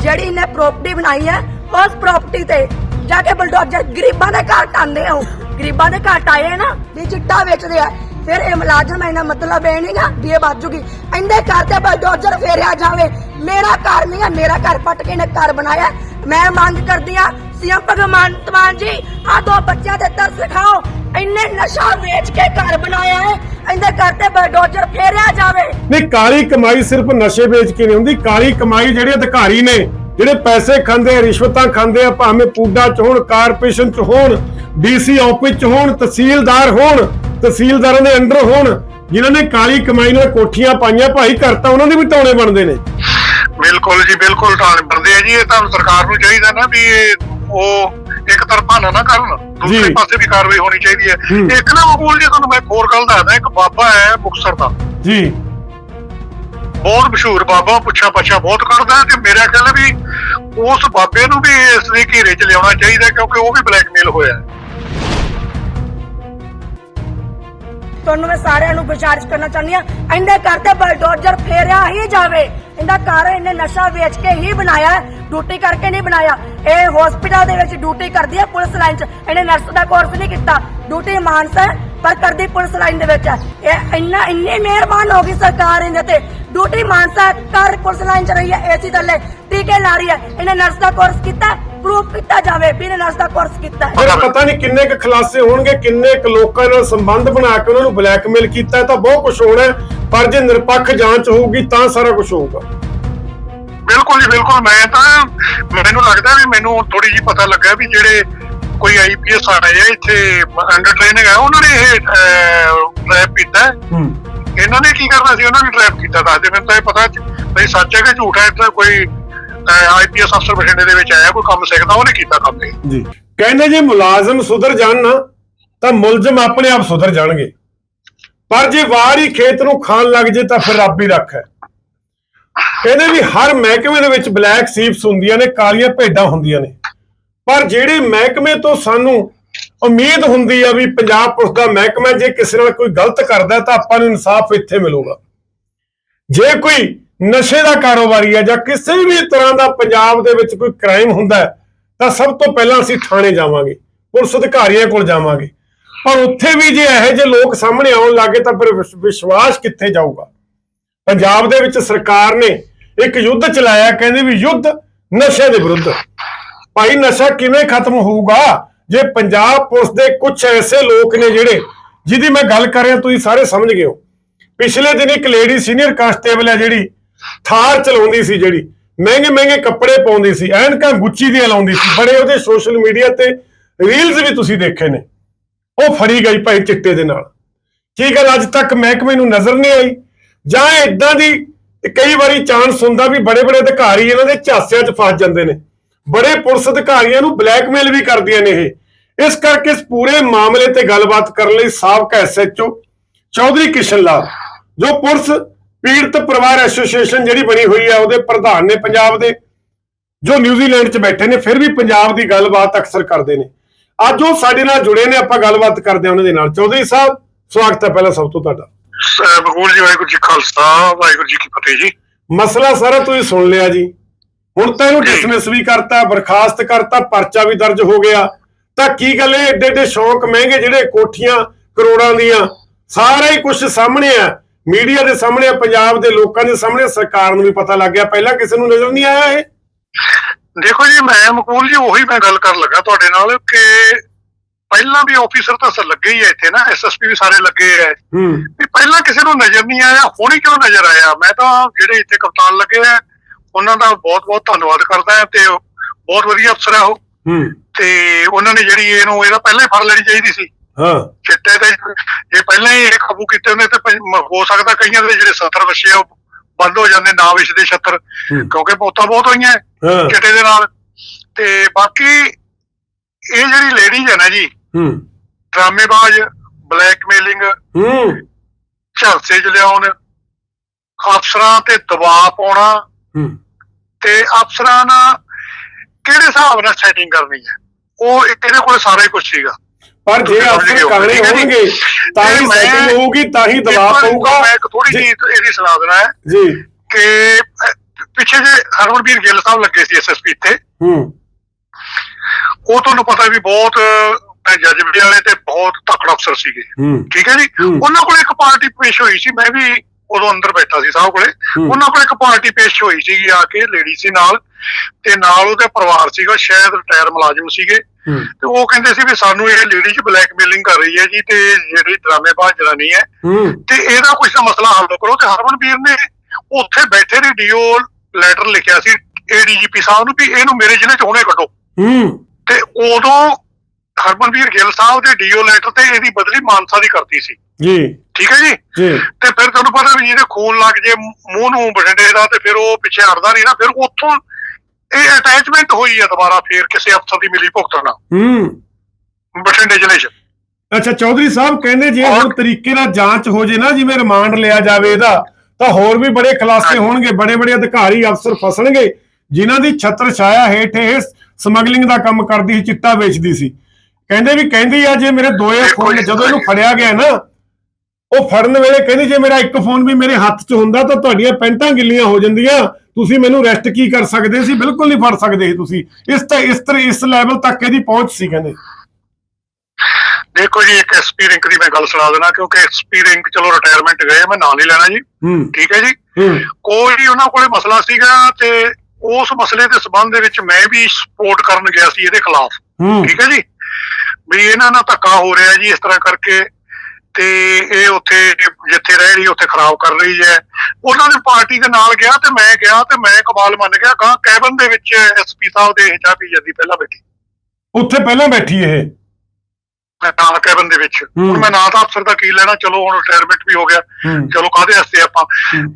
ਜਿਹੜੀ ਇਹਨੇ ਪ੍ਰਾਪਰਟੀ ਬਣਾਈ ਹੈ ਉਸ ਪ੍ਰਾਪਰਟੀ ਤੇ ਜਾ ਕੇ ਬਲਡੋਜ਼ਰ ਗਰੀਬਾਂ ਦੇ ਘਰ ਟਾਂਦੇ ਹੋ। ਗਰੀਬਾਂ ਦੇ ਘਰ ਟਾਏ ਨਾ, ਵੀ ਚਿੱਟਾ ਵੇਚਦੇ ਆ। ਫਿਰ ਇਹ ਮੁਲਾਜ਼ਮ ਇਹਦਾ ਮਤਲਬ ਇਹ ਨਹੀਂਗਾ ਵੀ ਇਹ ਬਾਜੂਗੀ ਇਹਦੇ ਘਰ ਤੇ ਬਲਡੋਜ਼ਰ ਫੇਰਿਆ ਜਾਵੇ। ਮੇਰਾ ਘਰ ਨਹੀਂ ਹੈ ਮੇਰਾ ਘਰ ਪੱਟ ਕੇ ਇਹਨੇ ਘਰ ਬਣਾਇਆ। ਮੈਂ ਮੰਗ ਕਰਦੀ ਆ, ਸੀਐਮ ਭਗਵੰਤ ਮਾਨ ਜੀ, ਆ ਦੋ ਬੱਚਿਆਂ ਦੇ ਤਰਸ ਖਾਓ ਇੰਨੇ ਨਸ਼ਾ ਵੇਚ ਕੇ ਘਰ ਬਣਾਇਆ ਹੈ। ਇਹਦੇ ਘਰ ਤੇ ਬਲਡੋਜ਼ਰ ਫੇਰਿਆ ਜਾਵੇ। ਨਹੀਂ, ਕਾਲੀ ਕਮਾਈ ਸਿਰਫ ਨਸ਼ੇ ਵੇਚ ਕੇ ਨਹੀਂ ਹੁੰਦੀ। ਕਾਲੀ ਕਮਾਈ ਜਿਹੜੇ ਅਧਿਕਾਰੀ ਨੇ ਜਿਹੜੇ ਪੈਸੇ ਖਾਂਦੇ ਆ ਰਿਸ਼ਵਤਾਂ ਖਾਂਦੇ ਆ ਭਾਵੇਂ ਪੂਡਾ ਚ ਹੋਣ ਕਾਰਪੋਰੇਸ਼ਨ ਚ ਹੋਣ ਡੀਸੀ ਆਫਿਸ ਚ ਹੋਣ ਤਹਿਸੀਲਦਾਰ ਹੋਣ ਤਹਿਸੀਲਦਾਰਾਂ ਦੇ ਅੰਡਰ ਹੋਣ ਜਿਨ੍ਹਾਂ ਨੇ ਕਾਲੀ ਕਮਾਈ ਨਾਲ ਕੋਠੀਆਂ ਪਾਈਆਂ ਭਾਈ ਘਰ ਤਾਂ ਉਹਨਾਂ ਦੇ ਵੀ ਟਾਉਣੇ ਬਣਦੇ ਨੇ ਬਿਲਕੁਲ ਜੀ ਬਿਲਕੁਲ ਟਾਣ ਬਣਦੇ ਆ ਜੀ ਇਹ ਤਾਂ ਸਰਕਾਰ ਨੂੰ ਚਾਹੀਦਾ ਨਾ ਵੀ ਉਹ ਇੱਕ ਤਰਫਾ ਨਾ ਨਾ ਕਰਨ ਦੂਸਰੇ। ਪਾਸੇ ਵੀ ਕਾਰਵਾਈ ਹੋਣੀ ਚਾਹੀਦੀ ਹੈ। ਇੱਕ ਨਾ ਮਕਬੂਲ ਜੀ ਤੁਹਾਨੂੰ ਮੈਂ ਇੱਕ ਹੋਰ ਗੱਲ ਦੱਸਦਾ ਇੱਕ ਬਾਬਾ ਹੈ ਮੁਕਤਸਰ ਦਾ ਜੀ ਬਹੁਤ ਮਸ਼ਹੂਰ ਬਾਬਾ, ਪੁੱਛਾ ਪਛਾ ਬਹੁਤ ਕਰਦਾ ਤੇ ਮੇਰਾ ਖਿਆਲ ਵੀ ਉਸ ਬਾਬੇ ਨੂੰ ਵੀ ਇਸ ਦੇ ਘੇਰੇ 'ਚ ਲਿਆਉਣਾ ਚਾਹੀਦਾ ਕਿਉਂਕਿ ਉਹ ਵੀ ਬਲੈਕਮੇਲ ਹੋਇਆ ਤੁਹਾਨੂੰ ਮੈਂ ਸਾਰਿਆਂ ਨੂੰ ਗੁਜ਼ਾਰਿਸ਼ ਕਰਨਾ ਚਾਹੁੰਦੀ ਆ ਇਹਦੇ ਘਰ ਬਲਡੋਜ਼ਰ ਫੇਰਿਆ ਹੀ ਜਾਵੇ। ਇਹਦਾ ਘਰ ਇਹਨੇ ਨਸ਼ਾ ਵੇਚ ਕੇ ਹੀ ਬਣਾਇਆ ਡਿਊਟੀ ਕਰਕੇ ਨਹੀਂ ਬਣਾਇਆ। ਇਹ ਹਸਪੀਟਲ ਦੇ ਵਿੱਚ ਡਿਊਟੀ ਕਰਦੀ ਹੈ, ਪੁਲਿਸ ਲਾਈਨ 'ਚ। ਇਹਨੇ ਨਰਸ ਦਾ ਕੋਰਸ ਨਹੀਂ ਕੀਤਾ। ਡਿਊਟੀ ਮਾਨਸਾ ਪਰ ਕਰਦੀ ਪੁਲਿਸ ਲਾਈਨ ਦੇ ਵਿੱਚ ਹੈ। ਇਹ ਇੰਨਾ ਇੰਨੀ ਮਿਹਰਬਾਨ ਹੋ ਗਈ ਸਰਕਾਰ ਇਹਦੇ ਤੇ। ਡਿਊਟੀ ਮਾਨਸਾ ਕਰ ਪੁਲਿਸ ਲਾਈਨ 'ਚ ਰਹੀ ਹੈ ਏਸੀ ਥੱਲੇ। ਟੀਕੇ ਲਾ ਰਹੀ ਹੈ। ਇਹਨੇ ਨਰਸ ਦਾ ਕੋਰਸ ਕੀਤਾ ਪ੍ਰੂਫ ਕੀਤਾ ਜਾਵੇ ਵੀ ਇਹਨੇ ਨਰਸ ਦਾ ਕੋਰਸ ਕੀਤਾ ਹੈ। ਪਤਾ ਨਹੀਂ ਕਿੰਨੇ ਕੁ ਖਲਾਸੇ ਹੋਣਗੇ ਕਿੰਨੇ ਕੁ ਲੋਕਾਂ ਨਾਲ ਸੰਬੰਧ ਬਣਾ ਕੇ ਉਹਨਾਂ ਨੂੰ ਬਲੈਕਮੇਲ ਕੀਤਾ ਹੈ ਤਾਂ ਬਹੁਤ ਕੁਝ ਹੋਣਾ ਹੈ, ਪਰ ਜੇ ਨਿਰਪੱਖ ਜਾਂਚ ਹੋਊਗੀ ਤਾਂ ਸਾਰਾ ਕੁਝ ਹੋਊਗਾ। ਬਿਲਕੁਲ ਜੀ ਬਿਲਕੁਲ। ਮੈਂ ਤਾਂ ਮੈਨੂੰ ਲੱਗਦਾ ਵੀ ਮੈਨੂੰ ਥੋੜੀ ਜੀ ਪਤਾ ਲੱਗਾ ਵੀ ਜਿਹੜੇ ਕੋਈ ਆਈਪੀਐਸ ਆਏ ਆ ਇੱਥੇ ਅੰਡਰ ਟ੍ਰੇਨਿੰਗ ਹੈ ਉਹਨਾਂ ਨੇ ਇਹ ਟ੍ਰੈਪ ਕੀਤਾ। ਇਹਨਾਂ ਨੇ ਕੀ ਕਰਨਾ ਸੀ? ਉਹਨਾਂ ਨੇ ਟ੍ਰੈਪ ਕੀਤਾ ਦੱਸਦੇ ਮੈਨੂੰ ਤਾਂ ਇਹ ਪਤਾ ਨਹੀਂ ਸੱਚ ਹੈ ਕਿ ਝੂਠ ਹੈ? ਇੱਥੇ ਕੋਈ ਆਈਪੀਐਸ ਅਫਸਰ ਬਠਿੰਡੇ ਦੇ ਵਿੱਚ ਆਇਆ ਕੋਈ ਕੰਮ ਸਿੱਖਦਾ ਉਹਨੇ ਕੀਤਾ ਕੰਮ ਇਹ। ਜੀ। ਕਹਿੰਦੇ ਜੇ ਮੁਲਾਜ਼ਮ ਸੁਧਰ ਜਾਣ ਨਾ ਤਾਂ ਮੁਲਜ਼ਮ ਆਪਣੇ ਆਪ ਸੁਧਰ ਜਾਣਗੇ। ਪਰ ਜੇ ਵਾਰ ਹੀ ਖੇਤ ਨੂੰ ਖਾਣ ਲੱਗ ਜੇ ਤਾਂ ਫਿਰ ਰੱਬ ਹੀ ਰੱਖ ਹੈ। ਕਹਿੰਦੇ ਵੀ ਹਰ ਮਹਿਕਮੇ ਦੇ ਵਿੱਚ ਬਲੈਕ ਸੀਪਸ ਹੁੰਦੀਆਂ ਨੇ ਕਾਲੀਆਂ ਭੇਡਾਂ ਹੁੰਦੀਆਂ ਨੇ। ਪਰ ਜਿਹੜੇ ਮਹਿਕਮੇ ਤੋਂ ਸਾਨੂੰ ਉਮੀਦ ਹੁੰਦੀ ਆ ਵੀ ਪੰਜਾਬ ਪੁਲਿਸ ਦਾ ਮਹਿਕਮਾ ਜੇ ਕਿਸੇ ਨਾਲ ਕੋਈ ਗਲਤ ਕਰਦਾ ਤਾਂ ਆਪਾਂ ਨੂੰ ਇਨਸਾਫ ਇੱਥੇ ਮਿਲੂਗਾ। ਜੇ ਕੋਈ ਨਸ਼ੇ ਦਾ ਕਾਰੋਬਾਰੀ ਹੈ ਜਾਂ ਕਿਸੇ ਵੀ ਤਰ੍ਹਾਂ ਦਾ ਪੰਜਾਬ ਦੇ ਵਿੱਚ ਕੋਈ ਕ੍ਰਾਈਮ ਹੁੰਦਾ ਤਾਂ ਸਭ ਤੋਂ ਪਹਿਲਾਂ ਅਸੀਂ ਥਾਣੇ ਜਾਵਾਂਗੇ, ਪੁਲਿਸ ਅਧਿਕਾਰੀਆਂ ਕੋਲ ਜਾਵਾਂਗੇ। ਪਰ ਉੱਥੇ ਵੀ ਜੇ ਇਹੋ ਜਿਹੇ ਲੋਕ ਸਾਹਮਣੇ ਆਉਣ ਲੱਗੇ ਤਾਂ ਫਿਰ ਵਿਸ਼ਵਾਸ ਕਿੱਥੇ ਜਾਊਗਾ? ਪੰਜਾਬ ਦੇ ਵਿੱਚ ਸਰਕਾਰ ਨੇ ਇੱਕ ਯੁੱਧ ਚਲਾਇਆ, ਕਹਿੰਦੇ ਵੀ ਯੁੱਧ ਨਸ਼ੇ ਦੇ ਵਿਰੁੱਧ। ਭਾਈ ਨਸ਼ਾ ਕਿਵੇਂ ਖਤਮ ਹੋਊਗਾ? ਜੇ ਪੰਜਾਬ ਪੁਲਿਸ ਦੇ ਕੁਝ ਐਸੇ ਲੋਕ ਨੇ ਜਿਹੜੇ ਜਿਹਦੀ ਮੈਂ ਗੱਲ ਕਰ ਰਿਹਾ, ਤੁਸੀਂ ਸਾਰੇ ਸਮਝ ਗਏ ਹੋ। ਪਿਛਲੇ ਦਿਨ ਇੱਕ ਲੇਡੀ ਸੀਨੀਅਰ ਕਾਂਸਟੇਬਲ ਹੈ ਜਿਹੜੀ, ਥਾਰ ਚਲਾਉਂਦੀ ਸੀ ਜਿਹੜੀ, ਮਹਿੰਗੇ ਮਹਿੰਗੇ ਕੱਪੜੇ ਪਾਉਂਦੀ ਸੀ, ਐਨਕਾਂ ਗੁੱਚੀ ਦੀਆਂ ਲਾਉਂਦੀ ਸੀ, ਬੜੇ ਉਹਦੇ ਸੋਸ਼ਲ ਮੀਡੀਆ ਤੇ ਰੀਲਸ ਵੀ ਤੁਸੀਂ ਦੇਖੇ ਨੇ। ਉਹ ਫੜੀ ਗਈ ਭਾਈ ਚਿੱਟੇ ਦੇ ਨਾਲ। ਕੀ ਗੱਲ ਅੱਜ ਤੱਕ ਮਹਿਕਮੇ ਨੂੰ ਨਜ਼ਰ ਨਹੀਂ ਆਈ। ਜਾਂ ਇਦਾਂ ਦੀ ਕਈ ਵਾਰੀ ਚਾਂਸ ਹੁੰਦਾ ਵੀ ਬੜੇ ਬੜੇ ਅਧਿਕਾਰੀ ਇਹਨਾਂ ਦੇ ਝਾਸਿਆਂ 'ਚ ਫਸ ਜਾਂਦੇ ਨੇ। ਬੜੇ ਪੁਲਿਸ ਅਧਿਕਾਰੀਆਂ ਨੂੰ ਬਲੈਕਮੇਲ ਵੀ ਕਰਦੀਆਂ ਨੇ ਇਹ। ਇਸ ਕਰਕੇ ਇਸ ਪੂਰੇ ਮਾਮਲੇ ਤੇ ਗੱਲਬਾਤ ਕਰਨ ਲਈ ਸਾਬਕਾ ਐਸਐਚਓ ਚੌਧਰੀ ਕਿਸ਼ਨ ਲਾਲ ਜੋ ਪੁਲਿਸ ਪੀੜਤ ਪਰਿਵਾਰ ਐਸੋਸੀਏਸ਼ਨ ਜਿਹੜੀ ਬਣੀ ਹੋਈ ਹੈ ਉਹਦੇ ਪ੍ਰਧਾਨ ਨੇ ਪੰਜਾਬ ਦੇ ਜੋ ਨਿਊਜ਼ੀਲੈਂਡ 'ਚ ਬੈਠੇ ਨੇ ਫਿਰ ਵੀ ਪੰਜਾਬ ਦੀ ਗੱਲਬਾਤ ਅਕਸਰ ਕਰਦੇ ਨੇ। ਅੱਜ ਉਹ ਸਾਡੇ ਨਾਲ ਜੁੜੇ ਨੇ ਆਪਾਂ ਗੱਲਬਾਤ ਕਰਦੇ ਹਾਂ ਉਹਨਾਂ ਦੇ ਨਾਲ। ਚੌਧਰੀ ਸਾਹਿਬ ਸਵਾਗਤ ਹੈ ਪਹਿਲਾਂ ਸਭ ਤੋਂ ਤੁਹਾਡਾ। ਬਕੂਲ ਜੀ ਵਾਹਿਗੁਰੂ ਜੀ ਖਾਲਸਾ ਵਾਹਿਗੁਰੂ ਜੀ ਕੀ ਫਤਿਹ ਜੀ। ਮਸਲਾ ਸਾਰਾ ਤੁਸੀਂ ਸੁਣ ਲਿਆ ਜੀ। ਹੁਣ ਤਾਂ ਇਹਨੂੰ। ਡਿਸਮਿਸ ਵੀ ਕਰਤਾ ਬਰਖਾਸਤ ਕਰਤਾ ਪਰਚਾ ਵੀ ਦਰਜ ਹੋ ਗਿਆ। ਤਾਂ ਕੀ ਗੱਲ ਇਹ ਏਡੇ ਏਡੇ ਸ਼ੌਂਕ ਮਹਿੰਗੇ ਜਿਹੜੇ ਕੋਠੀਆਂ ਕਰੋੜਾਂ ਦੀਆਂ ਸਾਰਾ ਹੀ ਕੁਝ ਸਾਹਮਣੇ ਆ। ਮੀਡੀਆ ਦੇ ਸਾਹਮਣੇ ਪੰਜਾਬ ਦੇ ਲੋਕਾਂ ਦੇ ਸਾਹਮਣੇ ਸਰਕਾਰ ਨੂੰ ਵੀ ਪਤਾ ਲੱਗ ਗਿਆ। ਪਹਿਲਾਂ ਕਿਸੇ ਨੂੰ ਨਜ਼ਰ ਨਹੀਂ ਆਇਆ ਇਹ? ਦੇਖੋ ਜੀ ਮੈਂ ਮਕੂਲ ਜੀ ਉਹੀ ਮੈਂ ਗੱਲ ਕਰਨ ਲੱਗਾ ਤੁਹਾਡੇ ਨਾਲ ਕਿ ਪਹਿਲਾਂ ਵੀ ਆਫੀਸਰ ਤਾਂ ਸ ਲੱਗੇ ਹੀ ਆ ਇੱਥੇ ਨਾ ਐਸਐਸਪੀ ਵੀ ਸਾਰੇ ਲੱਗੇ ਆ। ਹੂੰ। ਵੀ ਪਹਿਲਾਂ ਕਿਸੇ ਨੂੰ ਨਜ਼ਰ ਨਹੀਂ ਆਇਆ ਹੁਣ ਹੀ ਕਿਉਂ ਨਜ਼ਰ ਆਇਆ? ਮੈਂ ਤਾਂ ਜਿਹੜੇ ਇੱਥੇ ਕਪਤਾਨ ਲੱਗੇ ਆ ਉਹਨਾਂ ਦਾ ਬਹੁਤ ਬਹੁਤ ਧੰਨਵਾਦ ਕਰਦਾ ਹਾਂ ਤੇ ਉਹ ਬਹੁਤ ਵਧੀਆ ਅਫਸਰ ਆ ਉਹ। ਹੂੰ। ਤੇ ਉਹਨਾਂ ਨੇ ਜਿਹੜੀ ਇਹਨੂੰ ਇਹਦਾ ਪਹਿਲਾਂ ਹੀ ਫੜ ਲੈਣੀ ਚਾਹੀਦੀ ਸੀ। ਹਾਂ। ਚਿੱਟੇ ਤੇ ਜੇ ਪਹਿਲਾਂ ਹੀ ਇਹ ਕਾਬੂ ਕੀਤੇ ਹੁੰਦੇ ਤੇ ਹੋ ਸਕਦਾ ਕਈਆਂ ਦੇ ਜਿਹੜੇ 70 ਵਛੇ ਉਹ ਬੰਦ ਹੋ ਜਾਂਦੇ ਨਾ ਵਿਸ਼ ਦੇ 76 ਹੂੰ। ਕਿਉਂਕਿ ਮੌਤਾਂ ਬਹੁਤ ਹੋਈਆਂ ਹਾਂ। ਚਿੱਟੇ ਦੇ ਨਾਲ। ਤੇ ਬਾਕੀ ਇਹ ਜਿਹੜੀ ਲੇਡੀਜ਼ ਹੈ ਨਾ ਜੀ ਹੂੰ। ਡਰਾਮੇਬਾਜ਼ ਬਲੈਕਮੇਲਿੰਗ ਹੂੰ। ਝਲਸੇ ਚ ਲਿਆਉਣ ਅਫਸਰਾਂ ਤੇ ਦਬਾਅ ਪਾਉਣਾ ਹੂੰ ਤੇ ਅਫਸਰਾਂ ਨਾਲ ਕਿਹੜੇ ਹਿਸਾਬ ਨਾਲ ਸੈਟਿੰਗ ਕਰਨੀ ਹੈ? ਉਹ ਇਹਦੇ ਕੋਲ ਸਾਰਾ ਹੀ ਕੁਝ ਸੀਗਾ। ਪਰ ਜੇ ਅਫਸਰ ਕਾਣੇ ਹੋਣਗੇ ਤਾਂ ਹੀ ਸੈਟਿੰਗ ਹੋਊਗੀ ਤਾਂ ਹੀ ਦਬਾਅ ਪਊਗਾ। ਮੈਂ ਇੱਕ ਥੋੜੀ ਜੀ- ਇਹਦੀ ਸੁਣਾ ਦੇਣਾ ਹੈ ਜੀ। ਕਿ ਪਿੱਛੇ ਜੇ ਹਰਮਨਵੀਰ ਗਿੱਲ ਸਾਹਿਬ ਲੱਗੇ ਸੀ ਐਸਐਸਪੀ ਤੇ ਹੂੰ। ਉਹ ਤੁਹਾਨੂੰ ਪਤਾ ਵੀ ਬਹੁਤ ਜੱਜਬੇ ਵਾਲੇ ਤੇ ਬਹੁਤ ਤਕੜਾ ਅਫਸਰ ਸੀਗੇ। ਠੀਕ ਹੈ ਜੀ। ਉਹਨਾਂ ਕੋਲ ਇੱਕ ਪਾਰਟੀ ਪੇਸ਼ ਹੋਈ ਸੀ। ਮੈਂ ਵੀ ਉਦੋਂ ਅੰਦਰ ਬੈਠਾ ਸੀ ਸਾਹਿਬ ਕੋਲੇ। ਉਹਨਾਂ ਕੋਲ ਇੱਕ ਪਾਰਟੀ ਪੇਸ਼ ਹੋਈ ਸੀਗੀ ਆ ਕੇ ਲੇਡੀ ਸੀ ਨਾਲ। ਤੇ ਨਾਲ ਉਹਦੇ ਪਰਿਵਾਰ ਸੀਗਾ ਸ਼ਾਇਦ ਰਿਟਾਇਰ ਮੁਲਾਜ਼ਮ ਸੀਗੇ। ਤੇ ਉਹ ਕਹਿੰਦੇ ਸੀ ਵੀ ਸਾਨੂੰ ਇਹ ਲੇਡੀ ਚ ਬਲੈਕਮੇਲਿੰਗ ਕਰ ਰਹੀ ਹੈ ਜੀ ਤੇ ਜਿਹੜੀ ਡਰਾਮੇਬਾਜ਼ ਜਨਾਨੀ ਹੈ ਹੂੰ। ਤੇ ਇਹਦਾ ਕੁਝ ਤਾਂ ਮਸਲਾ ਹੱਲ ਕਰੋ। ਤੇ ਹਰਮਨਵੀਰ ਨੇ ਉੱਥੇ ਬੈਠੇ ਨੇ ਡੀਓ ਲੈਟਰ ਲਿਖਿਆ ਸੀ ਏਡੀਜੀਪੀ ਸਾਹਿਬ ਨੂੰ ਵੀ ਇਹਨੂੰ ਮੇਰੇ ਜ਼ਿਲ੍ਹੇ ਚ ਹੁਣੇ ਕੱਢੋ। ਤੇ ਉਦੋਂ ਹਰਮਨਵੀਰ ਗਿੱਲ ਸਾਹਿਬ ਦੇ ਡੀਓ ਲੈਟਰ ਤੇ ਇਹਦੀ ਬਦਲੀ ਮਾਨਸਾ ਦੀ ਕਰਤੀ ਸੀ। ਜੀ। ਠੀਕ ਹੈ ਜੀ? ਜੀ। ਤੇ ਫਿਰ ਤੁਹਾਨੂੰ ਪਤਾ ਵੀ ਜਿਹਦੇ ਖੂਨ ਲੱਗ ਜੇ ਮੂੰਹ ਨੂੰ ਬਠਿੰਡੇ ਦਾ ਤੇ ਫਿਰ ਉਹ ਪਿੱਛੇ ਹਟਦਾ ਨਹੀਂ ਨਾ ਫਿਰ ਉੱਥੋਂ ਇਹ ਅਟੈਚਮੈਂਟ ਹੋਈ ਹੈ ਦੁਬਾਰਾ ਫੇਰ ਕਿਸੇ ਅਫਸਰ ਦੀ ਮਿਲੀ ਭੁਗਤਣ ਨਾਲ ਹੂੰ। ਬਠਿੰਡੇ ਜ਼ਿਲ੍ਹੇ 'ਚ। ਅੱਛਾ ਚੌਧਰੀ ਸਾਹਿਬ ਕਹਿੰਦੇ ਜੇ ਹੁਣ ਤਰੀਕੇ ਨਾਲ ਜਾਂਚ ਹੋ ਜੇ ਨਾ ਜਿਵੇਂ ਰਿਮਾਂਡ ਲਿਆ ਜਾਵੇ ਇਹਦਾ ਤਾਂ ਹੋਰ ਵੀ ਬੜੇ ਖੁਲਾਸੇ ਹੋਣਗੇ ਬੜੇ ਬੜੇ ਅਧਿਕਾਰੀ ਅਫਸਰ ਫਸਣਗੇ ਜਿਨ੍ਹਾਂ ਦੀ ਛਤਰ ਛਾਇਆ ਹੇਠ ਇਹ ਸਮਗਲਿੰਗ ਦਾ ਕੰਮ ਕਰਦੀ ਸੀ ਚਿੱਟਾ ਵੇਚਦੀ ਸੀ। ਕਹਿੰਦੇ ਵੀ ਕਹਿੰਦੀ ਆ ਜੇ ਮੇਰੇ ਦੋਏ ਜੀ, ਜਦੋਂ ਇਹਨੂੰ ਫੜਿਆ ਗਿਆ ਨਾ ਉਹ ਫੜਨ ਵੇਲੇ ਕਹਿੰਦੀ ਜੇ ਮੇਰਾ ਇੱਕ ਫੋਨ ਵੀ ਮੇਰੇ ਹੱਥ 'ਚ ਹੁੰਦਾ ਤਾਂ ਤੁਹਾਡੀਆਂ ਪੈਂਟਾਂ ਗਿੱਲੀਆਂ ਹੋ ਜਾਂਦੀਆਂ। ਤੁਸੀਂ ਮੈਨੂੰ ਰੈਸਟ ਕੀ ਕਰ ਸਕਦੇ ਸੀ? ਬਿਲਕੁਲ ਨਹੀਂ ਫੜ ਸਕਦੇ ਸੀ ਤੁਸੀਂ। ਇਸ ਤਾਂ ਇਸ ਤਰ੍ਹਾਂ ਇਸ ਲੈਵਲ ਤੱਕ ਇਹਦੀ ਪਹੁੰਚ ਸੀ ਕਹਿੰਦੇ। ਦੇਖੋ ਜੀ ਇੱਕ ਐਸਪੀ ਰਿੰਕ ਦੀ ਮੈਂ ਗੱਲ ਸੁਣਾ ਦੇਣਾ ਕਿਉਂਕਿ ਐਸਪੀ ਰਿੰਕ ਚਲੋ ਰਿਟਾਇਰਮੈਂਟ ਗਏ ਮੈਂ ਨਾਂ ਨਹੀਂ ਲੈਣਾ ਜੀ। ਠੀਕ ਹੈ ਜੀ? ਕੋਈ ਉਹਨਾਂ ਕੋਲੇ ਮਸਲਾ ਸੀਗਾ ਤੇ ਉਸ ਮਸਲੇ ਦੇ ਸਬੰਧ ਦੇ ਵਿੱਚ ਮੈਂ ਵੀ ਸਪੋਰਟ ਕਰਨ ਗਿਆ ਸੀ ਇਹਦੇ ਖਿਲਾਫ। ਠੀਕ ਹੈ ਜੀ? ਵੀ ਇਹਨਾਂ ਨਾਲ ਧੱਕਾ ਹੋ ਰਿਹਾ ਜੀ ਇਸ ਤਰ੍ਹਾਂ ਕਰਕੇ ਤੇ ਇਹ ਉੱਥੇ ਜਿੱਥੇ ਰਹਿ ਰਹੀ ਉੱਥੇ ਖਰਾਬ ਕਰ ਰਹੀ ਹੈ। ਉਹਨਾਂ ਦੀ ਪਾਰਟੀ ਦੇ ਨਾਲ ਗਿਆ ਤੇ ਮੈਂ ਗਿਆ ਤੇ ਮੈਂ ਕਮਾਲ ਮੰਨ ਗਿਆ ਗਾਂ ਕੈਬਨ ਦੇ ਵਿੱਚ ਐਸਪੀ ਸਾਹਿਬ ਦੇ ਚਾਹ ਪੀ ਜਾਂਦੀ ਪਹਿਲਾਂ ਬੈਠੀ। ਉੱਥੇ ਪਹਿਲਾਂ ਬੈਠੀ ਇਹ? ਮੈਂ ਨਾਲ ਕੈਬਨ ਦੇ ਵਿੱਚ। ਹੁਣ ਮੈਂ ਨਾ ਤਾਂ ਅਫਸਰ ਦਾ ਕੀ ਲੈਣਾ ਚਲੋ ਹੁਣ ਰਿਟਾਇਰਮੈਂਟ ਵੀ ਹੋ ਗਿਆ। ਚਲੋ ਕਾਹਦੇ ਵਾਸਤੇ ਆਪਾਂ।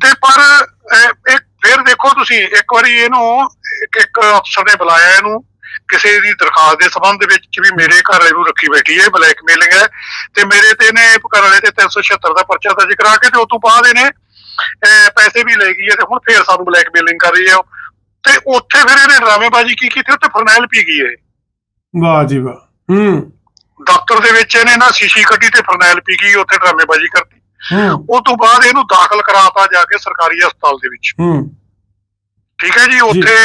ਤੇ ਪਰ ਇੱਕ ਫਿਰ ਦੇਖੋ ਤੁਸੀਂ ਇੱਕ ਵਾਰੀ ਇਹਨੂੰ ਇੱਕ ਇੱਕ ਅਫਸਰ ਨੇ ਬੁਲਾਇਆ ਇਹਨੂੰ। ਕਿਸੇ ਦੀ ਦਰਖਾਸਤ ਦੇ ਸੰਬੰਧ ਦੇ ਵਿੱਚ ਵੀ ਮੇਰੇ ਘਰ ਵਾਲੇ ਨੂੰ ਰੱਖੀ ਬੈਠੀ ਹੈ ਬਲੈਕਮੇਲਿੰਗ ਹੈ ਤੇ ਮੇਰੇ ਤੇ ਨੇ ਘਰ ਵਾਲੇ ਤੇ 376 ਦਾ ਪਰਚਾ ਦਰਜ ਕਰਾ ਕੇ ਤੇ ਉਸ ਤੋਂ ਬਾਅਦ ਇਹਨੇ ਪੈਸੇ ਵੀ ਲੈ ਗਈ ਹੈ ਤੇ ਹੁਣ ਫੇਰ ਸਾਨੂੰ ਬਲੈਕਮੇਲਿੰਗ ਕਰ ਰਹੀ ਹੈ ਉਹ। ਤੇ ਉੱਥੇ ਫਿਰ ਇਹਨੇ ਡਰਾਮੇਬਾਜ਼ੀ ਕੀ ਕੀਤੀ? ਉੱਥੇ ਫਰਨੈਲ ਪੀ ਗਈ ਹੈ ਵਾਹ ਜੀ ਵਾਹ ਹੂੰ। ਦਫ਼ਤਰ ਦੇ ਵਿੱਚ ਇਹਨੇ ਨਾ ਸ਼ੀਸ਼ੀ ਕੱਢੀ ਤੇ ਫਰਨੈਲ ਪੀ ਗਈ ਉੱਥੇ ਡਰਾਮੇਬਾਜ਼ੀ ਕਰਤੀ। ਹੂੰ। ਉਸ ਤੋਂ ਬਾਅਦ ਇਹਨੂੰ ਦਾਖਲ ਕਰਾਤਾ ਜਾ ਕੇ ਸਰਕਾਰੀ ਹਸਪਤਾਲ ਦੇ ਵਿੱਚ। ਹੂੰ। ਠੀਕ ਹੈ ਜੀ ਉੱਥੇ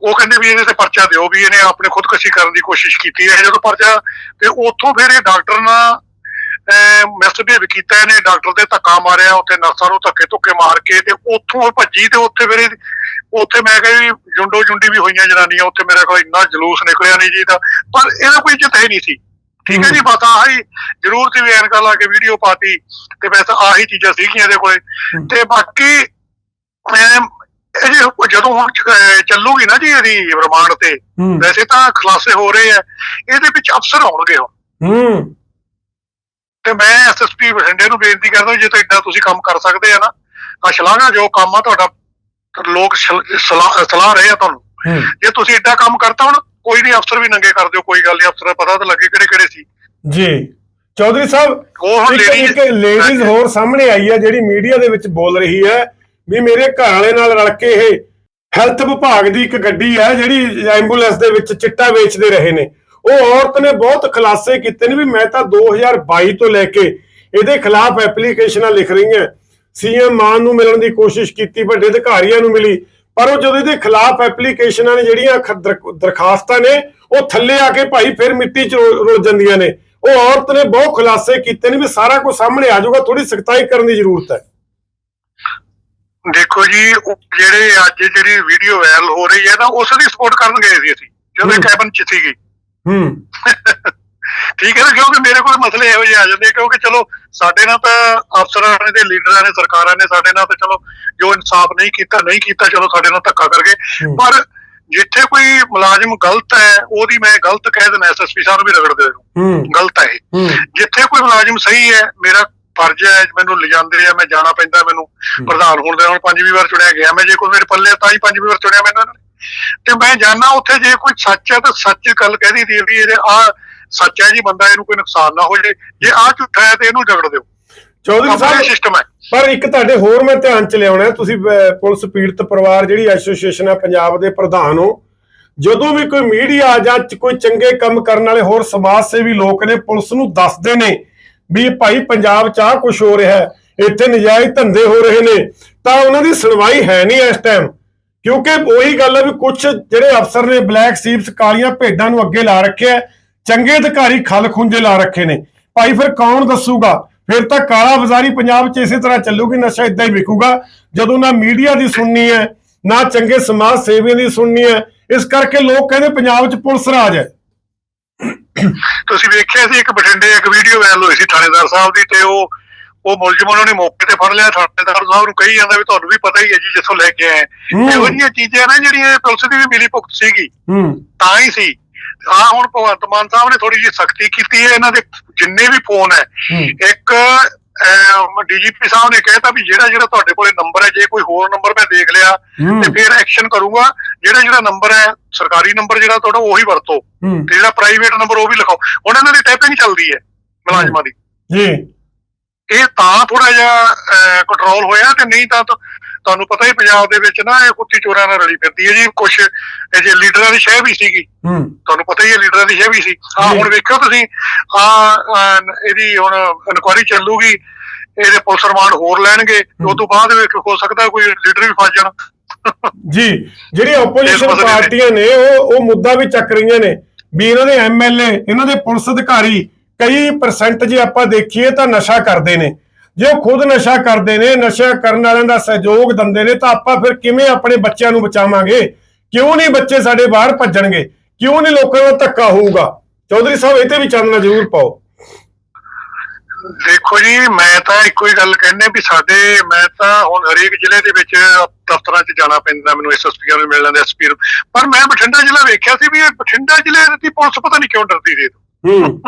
ਉਹ ਕਹਿੰਦੇ ਵੀ ਇਹਦੇ ਤੇ ਪਰਚਾ ਦਿਓ ਵੀ ਇਹਨੇ ਆਪਣੇ ਖੁਦਕੁਸ਼ੀ ਕਰਨ ਦੀ ਕੋਸ਼ਿਸ਼ ਕੀਤੀ ਹੈ ਜਦੋਂ ਪਰਚਾ ਤੇ ਉੱਥੋਂ ਫਿਰ ਇਹ ਡਾਕਟਰ ਨਾਲ ਮਿਸਬੀਹੇਵ ਕੀਤਾ ਇਹਨੇ ਡਾਕਟਰ ਤੇ ਧੱਕਾ ਮਾਰਿਆ ਉੱਥੇ ਨਰਸਾਂ ਨੂੰ ਧੱਕੇ ਧੁੱਕੇ ਮਾਰ ਕੇ ਤੇ ਉੱਥੋਂ ਉਹ ਭੱਜੀ ਤੇ ਉੱਥੇ ਫਿਰ ਉੱਥੇ ਮੈਂ ਕਿਹਾ ਵੀ ਜੁੰਡੋ ਜੁੰਡੀ ਵੀ ਹੋਈਆਂ ਜਨਾਨੀਆਂ ਉੱਥੇ ਮੇਰੇ ਕੋਲ ਇੰਨਾ ਜਲੂਸ ਨਿਕਲਿਆ ਨਹੀਂ ਜੀ ਦਾ ਪਰ ਇਹਦਾ ਕੋਈ ਇੱਜ਼ਤ ਹੈ ਨਹੀਂ ਸੀ। ਠੀਕ ਹੈ ਜੀ ਬਸ ਆਹੀ ਜ਼ਰੂਰ ਸੀ ਵੀ ਐਨਕਾਂ ਲਾ ਕੇ ਵੀਡੀਓ ਪਾਤੀ ਤੇ ਵੈਸੇ ਆਹੀ ਚੀਜ਼ਾਂ ਸੀਗੀਆਂ ਇਹਦੇ ਕੋਲੇ। ਤੇ ਬਾਕੀ ਮੈਂ ਇਹ ਜੇ ਜਦੋਂ ਹੁਣ ਚ- ਅਹ ਚੱਲੂਗੀ ਨਾ ਜੀ ਇਹਦੀ ਰਿਮਾਂਡ ਤੇ ਹੂੰ। ਵੈਸੇ ਤਾਂ ਖੁਲਾਸੇ ਹੋ ਰਹੇ ਆ। ਇਹਦੇ ਵਿੱਚ ਅਫਸਰ ਆਉਣਗੇ ਹੁਣ। ਹੂੰ। ਤੇ ਮੈਂ ਐਸਐਸਪੀ ਬਠਿੰਡੇ ਨੂੰ ਬੇਨਤੀ ਕਰਦਾ ਜੇ ਤਾਂ ਏਦਾਂ ਤੁਸੀਂ ਕੰਮ ਕਰ ਸਕਦੇ ਆ ਨਾ ਆ ਸ਼ਲਾਘਾ ਜੋ ਕੰਮ ਆ ਤੁਹਾਡਾ ਲੋਕ ਸ਼ਲ- ਸਲਾਹ ਸਲਾਹ ਰਹੇ ਆ ਤੁਹਾਨੂੰ। ਹੂੰ। ਜੇ ਤੁਸੀਂ ਏਦਾਂ ਕੰਮ ਕਰਤਾ ਹੁਣ ਕੋਈ ਨਹੀਂ ਅਫਸਰ ਵੀ ਨੰਗੇ ਕਰ ਦਿਓ ਕੋਈ ਗੱਲ ਨਹੀਂ ਅਫਸਰ ਦਾ ਪਤਾ ਤਾਂ ਲੱਗੇ ਕਿਹੜੇ ਕਿਹੜੇ ਸੀ। ਜੀ। ਚੌਧਰੀ ਸਾਹਿਬ ਉਹ ਹੁਣ ਇੱਕ ladies- ਇੱਕ ਲੇਡੀਜ਼ ਹੋਰ ਸਾਹਮਣੇ ਆਈ ਹੈ ਜਿਹੜੀ ਮੀਡੀਆ ਦੇ ਵਿੱਚ ਬੋਲ ਰਹੀ ਹੈ। ਵੀ ਮੇਰੇ ਘਰ ਵਾਲੇ ਨਾਲ ਰਲ ਕੇ ਇਹ ਹੈਲਥ ਵਿਭਾਗ ਦੀ ਇੱਕ ਗੱਡੀ ਹੈ, ਜਿਹੜੀ ਐਂਬੂਲੈਂਸ ਦੇ ਵਿੱਚ ਚਿੱਟਾ ਵੇਚਦੇ ਰਹੇ ਨੇ। ਉਹ ਔਰਤ ਨੇ ਬਹੁਤ ਖੁਲਾਸੇ ਕੀਤੇ ਨੇ ਵੀ ਮੈਂ ਤਾਂ 2022 ਤੋਂ ਲੈ ਕੇ ਇਹਦੇ ਖਿਲਾਫ ਐਪਲੀਕੇਸ਼ਨਾਂ ਲਿਖ ਰਹੀ ਹਾਂ। ਸੀਐਮ ਮਾਨ ਨੂੰ ਮਿਲਣ ਦੀ ਕੋਸ਼ਿਸ਼ ਕੀਤੀ, ਵੱਡੇ ਅਧਿਕਾਰੀਆਂ ਨੂੰ ਮਿਲੀ, ਪਰ ਉਹ ਜਦੋਂ ਇਹਦੇ ਖਿਲਾਫ ਐਪਲੀਕੇਸ਼ਨਾਂ ਨੇ ਜਿਹੜੀਆਂ ਦਰਖਾਸਤਾਂ ਨੇ, ਉਹ ਥੱਲੇ ਆ ਕੇ ਭਾਈ ਫਿਰ ਮਿੱਟੀ 'ਚ ਰੁਲ ਰੁਲ ਜਾਂਦੀਆਂ ਨੇ। ਉਹ ਔਰਤ ਨੇ ਬਹੁਤ ਖੁਲਾਸੇ ਕੀਤੇ ਨੇ ਵੀ ਸਾਰਾ ਕੁਝ ਸਾਹਮਣੇ ਆ ਜਾਊਗਾ ਥੋੜੀ ਸਖਤਾਈ ਕਰਨ ਦੀ ਜ਼ਰੂਰਤ ਹੈ। ਦੇਖੋ ਜੀ ਉਹ ਜਿਹੜੇ ਅੱਜ ਜਿਹੜੀ ਵੀਡੀਓ ਵਾਇਰਲ ਹੋ ਰਹੀ ਹੈ ਨਾ ਉਸ ਦੀ ਸਪੋਰਟ ਕਰਨ ਗਏ ਸੀ ਅਸੀਂ ਜਦੋਂ। ਕੈਬਨ ਚ ਸੀਗੀ। ਹੂੰ। ਠੀਕ ਹੈ ਨਾ ਕਿਉਂਕਿ ਮੇਰੇ ਕੋਲ ਮਸਲੇ ਇਹੋ ਜਿਹੇ ਆ ਜਾਂਦੇ ਕਿਉਂਕਿ ਚਲੋ ਸਾਡੇ ਨਾਲ ਤਾਂ ਅਫਸਰਾਂ ਨੇ ਤੇ ਲੀਡਰਾਂ ਨੇ ਸਰਕਾਰਾਂ ਨੇ ਸਾਡੇ ਨਾਲ ਤਾਂ ਚਲੋ ਜੋ ਇਨਸਾਫ ਨਹੀਂ ਕੀਤਾ ਨਹੀਂ ਕੀਤਾ ਚਲੋ ਸਾਡੇ ਨਾਲ ਧੱਕਾ ਕਰਕੇ ਹੂੰ। ਪਰ ਜਿੱਥੇ ਕੋਈ ਮੁਲਾਜ਼ਮ ਗਲਤ ਹੈ ਉਹਦੀ ਮੈਂ ਗਲਤ ਕਹਿ ਦੇਣਾ ਐਸਐਸਪੀ ਸਾਹਿਬ ਨੂੰ ਵੀ ਰਗੜ ਦੇ ਹੂੰ। ਗਲਤ ਹੈ ਇਹ। ਹੂੰ। ਜਿੱਥੇ ਕੋਈ ਮੁਲਾਜ਼ਮ ਸਹੀ ਹੈ ਮੇਰਾ ਫਰਜ਼ ਹੈ ਮੈਨੂੰ ਲਿਜਾਂਦੇ ਆ ਮੈਂ ਜਾਣਾ ਪੈਂਦਾ ਮੈਨੂੰ। ਪ੍ਰਧਾਨ ਹੋਣ ਦੇ ਹੁਣ ਪੰਜਵੀਂ ਵਾਰ ਚੁਣਿਆ ਗਿਆ ਮੈਂ ਜੇ ਕੋਈ ਮੇਰੇ ਪੱਲੇ ਤਾਂ ਹੀ ਪੰਜਵੀਂ ਵਾਰ ਚੁਣਿਆ ਮੈਨੂੰ। ਤੇ ਮੈਂ ਜਾਣਾ ਉੱਥੇ ਜੇ ਕੋਈ ਸੱਚ ਹੈ ਤਾਂ ਸੱਚ ਗੱਲ ਕਹਿ ਦੀ ਵੀ ਇਹ ਆ ਸੱਚ ਹੈ ਜੀ ਬੰਦਾ ਇਹਨੂੰ ਕੋਈ ਨੁਕਸਾਨ ਨਾ ਹੋ ਜੇ ਜੇ ਆ ਝੂਠਾ ਹੈ ਤੇ ਇਹਨੂੰ ਰਗੜ ਦਿਓ। ਚੌਧਰੀ ਸਾਹਿਬ ਸਿਸਟਮ ਹੈ। ਪਰ ਇੱਕ ਤੁਹਾਡੇ ਹੋਰ ਮੈਂ ਧਿਆਨ ਚ ਲਿਆਉਣਾ ਤੁਸੀਂ ਪੁਲਿਸ ਪੀੜਤ ਪਰਿਵਾਰ ਜਿਹੜੀ ਐਸੋਸੀਏਸ਼ਨ ਹੈ ਪੰਜਾਬ ਦੇ ਪ੍ਰਧਾਨ ਹੋ ਜਦੋਂ ਵੀ ਕੋਈ ਮੀਡੀਆ ਜਾਂ ਕੋਈ ਚੰਗੇ ਕੰਮ ਕਰਨ ਵਾਲੇ ਹੋਰ ਸਮਾਜ ਸੇਵੀ ਲੋਕ ਨੇ ਪੁਲਿਸ ਨੂੰ ਦੱਸਦੇ ਨੇ ਵੀ ਭਾਈ ਪੰਜਾਬ ਚ ਆਹ ਕੁਝ ਹੋ ਰਿਹਾ ਹੈ, ਇੱਥੇ ਨਜਾਇਜ਼ ਧੰਦੇ ਹੋ ਰਹੇ ਨੇ, ਤਾਂ ਉਹਨਾਂ ਦੀ ਸੁਣਵਾਈ ਹੈ ਨਹੀਂ ਇਸ ਟਾਈਮ ਕਿਉਂਕਿ ਉਹੀ ਗੱਲ ਹੈ ਵੀ ਕੁਝ ਜਿਹੜੇ ਅਫਸਰ ਨੇ ਬਲੈਕ ਸੀਪਸ, ਕਾਲੀਆਂ ਭੇਡਾਂ ਨੂੰ ਅੱਗੇ ਲਾ ਰੱਖਿਆ ਚੰਗੇ ਅਧਿਕਾਰੀ ਖਲ ਖੁੰਝੇ ਲਾ ਰੱਖੇ ਨੇ। ਭਾਈ ਫਿਰ ਕੌਣ ਦੱਸੂਗਾ? ਫਿਰ ਤਾਂ ਕਾਲਾ ਬਾਜ਼ਾਰੀ ਪੰਜਾਬ 'ਚ ਇਸੇ ਤਰ੍ਹਾਂ ਚੱਲੂਗੀ, ਨਸ਼ਾ ਇਦਾਂ ਹੀ ਵਿਕੂਗਾ, ਜਦੋਂ ਨਾ ਮੀਡੀਆ ਦੀ ਸੁਣਨੀ ਹੈ, ਨਾ ਚੰਗੇ ਸਮਾਜ ਸੇਵੀਆਂ ਦੀ ਸੁਣਨੀ ਹੈ। ਇਸ ਕਰਕੇ ਲੋਕ ਕਹਿੰਦੇ ਪੰਜਾਬ 'ਚ ਪੁਲਿਸ ਰਾਜ ਹੈ। ਤੁਸੀਂ ਵੇਖਿਆ ਸੀ ਇੱਕ ਬਠਿੰਡੇ ਇੱਕ ਵੀਡੀਓ ਵਾਇਰਲ ਹੋਈ ਸੀ ਥਾਣੇਦਾਰ ਸਾਹਿਬ ਦੀ ਤੇ ਉਹ ਉਹ ਮੁਲਜ਼ਮ ਉਹਨਾਂ ਨੇ ਮੌਕੇ ਤੇ ਫੜ ਲਿਆ ਥਾਣੇਦਾਰ ਸਾਹਿਬ ਨੂੰ ਕਹੀ ਜਾਂਦਾ ਵੀ ਤੁਹਾਨੂੰ ਵੀ ਪਤਾ ਹੀ ਹੈ ਜੀ ਜਿੱਥੋਂ ਲੈ ਕੇ ਆਏ। ਇਹੋ ਜਿਹੀਆਂ ਚੀਜ਼ਾਂ ਨਾ ਜਿਹੜੀਆਂ ਪੁਲਿਸ ਦੀ ਵੀ ਮਿਲੀ ਭੁਗਤ ਸੀਗੀ। ਤਾਂ ਹੀ ਸੀ। ਆ ਹੁਣ ਭਗਵੰਤ ਮਾਨ ਸਾਹਿਬ ਨੇ ਥੋੜੀ ਜਿਹੀ ਸਖਤੀ ਕੀਤੀ ਹੈ ਇਹਨਾਂ ਦੇ ਜਿੰਨੇ ਵੀ ਫੋਨ ਹੂੰ। ਇੱਕ ਡੀਜੀਪੀ ਸਾਹਿਬ ਨੇ ਕਹਿਤਾ ਵੀ ਜਿਹੜਾ ਜਿਹੜਾ ਤੁਹਾਡੇ ਕੋਲੇ ਨੰਬਰ ਹੈ ਜੇ ਕੋਈ ਹੋਰ ਨੰਬਰ ਮੈਂ ਦੇਖ ਲਿਆ ਤੇ ਫਿਰ ਐਕਸ਼ਨ ਕਰੂੰਗਾ। ਜਿਹੜਾ ਜਿਹੜਾ ਨੰਬਰ ਹੈ ਸਰਕਾਰੀ ਨੰਬਰ ਜਿਹੜਾ ਤੁਹਾਡਾ ਉਹੀ ਵਰਤੋ। ਤੇ ਜਿਹੜਾ ਪ੍ਰਾਈਵੇਟ ਨੰਬਰ ਉਹ ਵੀ ਲਿਖਾਓ। ਹੁਣ ਇਹਨਾਂ ਦੀ ਟਾਈਪਿੰਗ ਚੱਲਦੀ ਹੈ ਮੁਲਾਜ਼ਮਾਂ ਦੀ। ਜੀ। ਇਹ ਤਾਂ ਥੋੜਾ ਜਿਹਾ ਕੰਟਰੋਲ ਹੋਇਆ ਤੇ ਨਹੀਂ ਤਾਂ ਤੁ- ਤੁਹਾਨੂੰ ਪਤਾ ਹੀ ਪੰਜਾਬ ਦੇ ਵਿੱਚ ਨਾ ਇਹ ਕੁੱਤੀ ਚੋਰਾਂ ਨਾਲ ਰਲੀ ਫਿਰਦੀ ਹੈ ਜੀ ਕੁਝ ਇਹ ਜੇ ਲੀਡਰਾਂ ਦੀ ਸ਼ਹਿ ਵੀ ਸੀਗੀ। ਤੁਹਾਨੂੰ ਪਤਾ ਹੀ ਹੈ ਲੀਡਰਾਂ ਦੀ ਸ਼ਹਿ ਵੀ ਸੀ। ਆ। ਹੁਣ ਵੇਖਿਓ ਤੁਸੀਂ ਆ ਇਹਦੀ ਹੁਣ ਇਨਕੁਆਇਰੀ ਚੱਲੂਗੀ ਇਹਦੇ ਪੁਲਿਸ ਰਿਮਾਂਡ ਹੋਰ ਲੈਣਗੇ ਉਸ ਤੋਂ ਬਾਅਦ ਵਿੱਚ ਹੋ ਸਕਦਾ ਕੋਈ ਲੀਡਰ ਵੀ ਫਸ ਜਾਣ। ਜੀ ਜਿਹੜੀ ਆਪੋਜੀਸ਼ਨ। ਪਾਰਟੀਆਂ ਨੇ ਉਹ ਉਹ ਮੁੱਦਾ ਵੀ ਚੱਕ ਰਹੀਆਂ ਨੇ ਵੀ ਇਹਨਾਂ ਦੇ ਐਮਐਲਏ ਇਹਨਾਂ ਦੇ ਪੁਲਿਸ ਅਧਿਕਾਰੀ ਕਈ ਪਰਸੈਂਟ ਜੇ ਆਪਾਂ ਦੇਖੀਏ ਤਾਂ ਨਸ਼ਾ ਕਰਦੇ ਨੇ। ਜੇ ਉਹ ਖੁਦ ਨਸ਼ਾ ਕਰਦੇ ਨੇ ਨਸ਼ਾ ਕਰਨ ਵਾਲਿਆਂ ਦਾ ਸਹਿਯੋਗ ਦਿੰਦੇ ਨੇ ਤਾਂ ਆਪਾਂ ਫਿਰ ਕਿਵੇਂ ਆਪਣੇ ਬੱਚਿਆਂ ਨੂੰ ਬਚਾਵਾਂਗੇ? ਕਿਉਂ ਨਹੀਂ ਬੱਚੇ ਸਾਡੇ ਬਾਹਰ ਭੱਜਣਗੇ? ਕਿਉਂ ਨਹੀਂ ਲੋਕਾਂ ਦਾ ਧੱਕਾ ਹੋਊਗਾ? ਚੌਧਰੀ ਸਾਹਿਬ ਇਹ ਤੇ ਵੀ ਚਾਨਣਾ ਜ਼ਰੂਰ ਪਾਓ। ਦੇਖੋ ਜੀ ਮੈਂ ਤਾਂ ਇੱਕੋ ਹੀ ਗੱਲ ਕਹਿੰਨੇ ਵੀ ਸਾਡੇ ਮੈਂ ਤਾਂ ਹੁਣ ਹਰੇਕ ਜ਼ਿਲ੍ਹੇ ਦੇ ਵਿੱਚ ਦਫ਼ਤਰਾਂ 'ਚ ਜਾਣਾ ਪੈਂਦਾ ਮੈਨੂੰ ਐਸਐਸਪੀ ਨੂੰ ਮਿਲ ਲੈਂਦੇ ਐਸਪੀ ਨੂੰ। ਪਰ ਮੈਂ ਬਠਿੰਡਾ ਜ਼ਿਲ੍ਹਾ ਵੇਖਿਆ ਸੀ ਵੀ ਇਹ ਬਠਿੰਡਾ ਜ਼ਿਲ੍ਹੇ ਦੀ ਪੁਲਿਸ ਪਤਾ ਨਹੀਂ ਕਿਉਂ ਡਰਦੀ ਸੀ ਹੂੰ।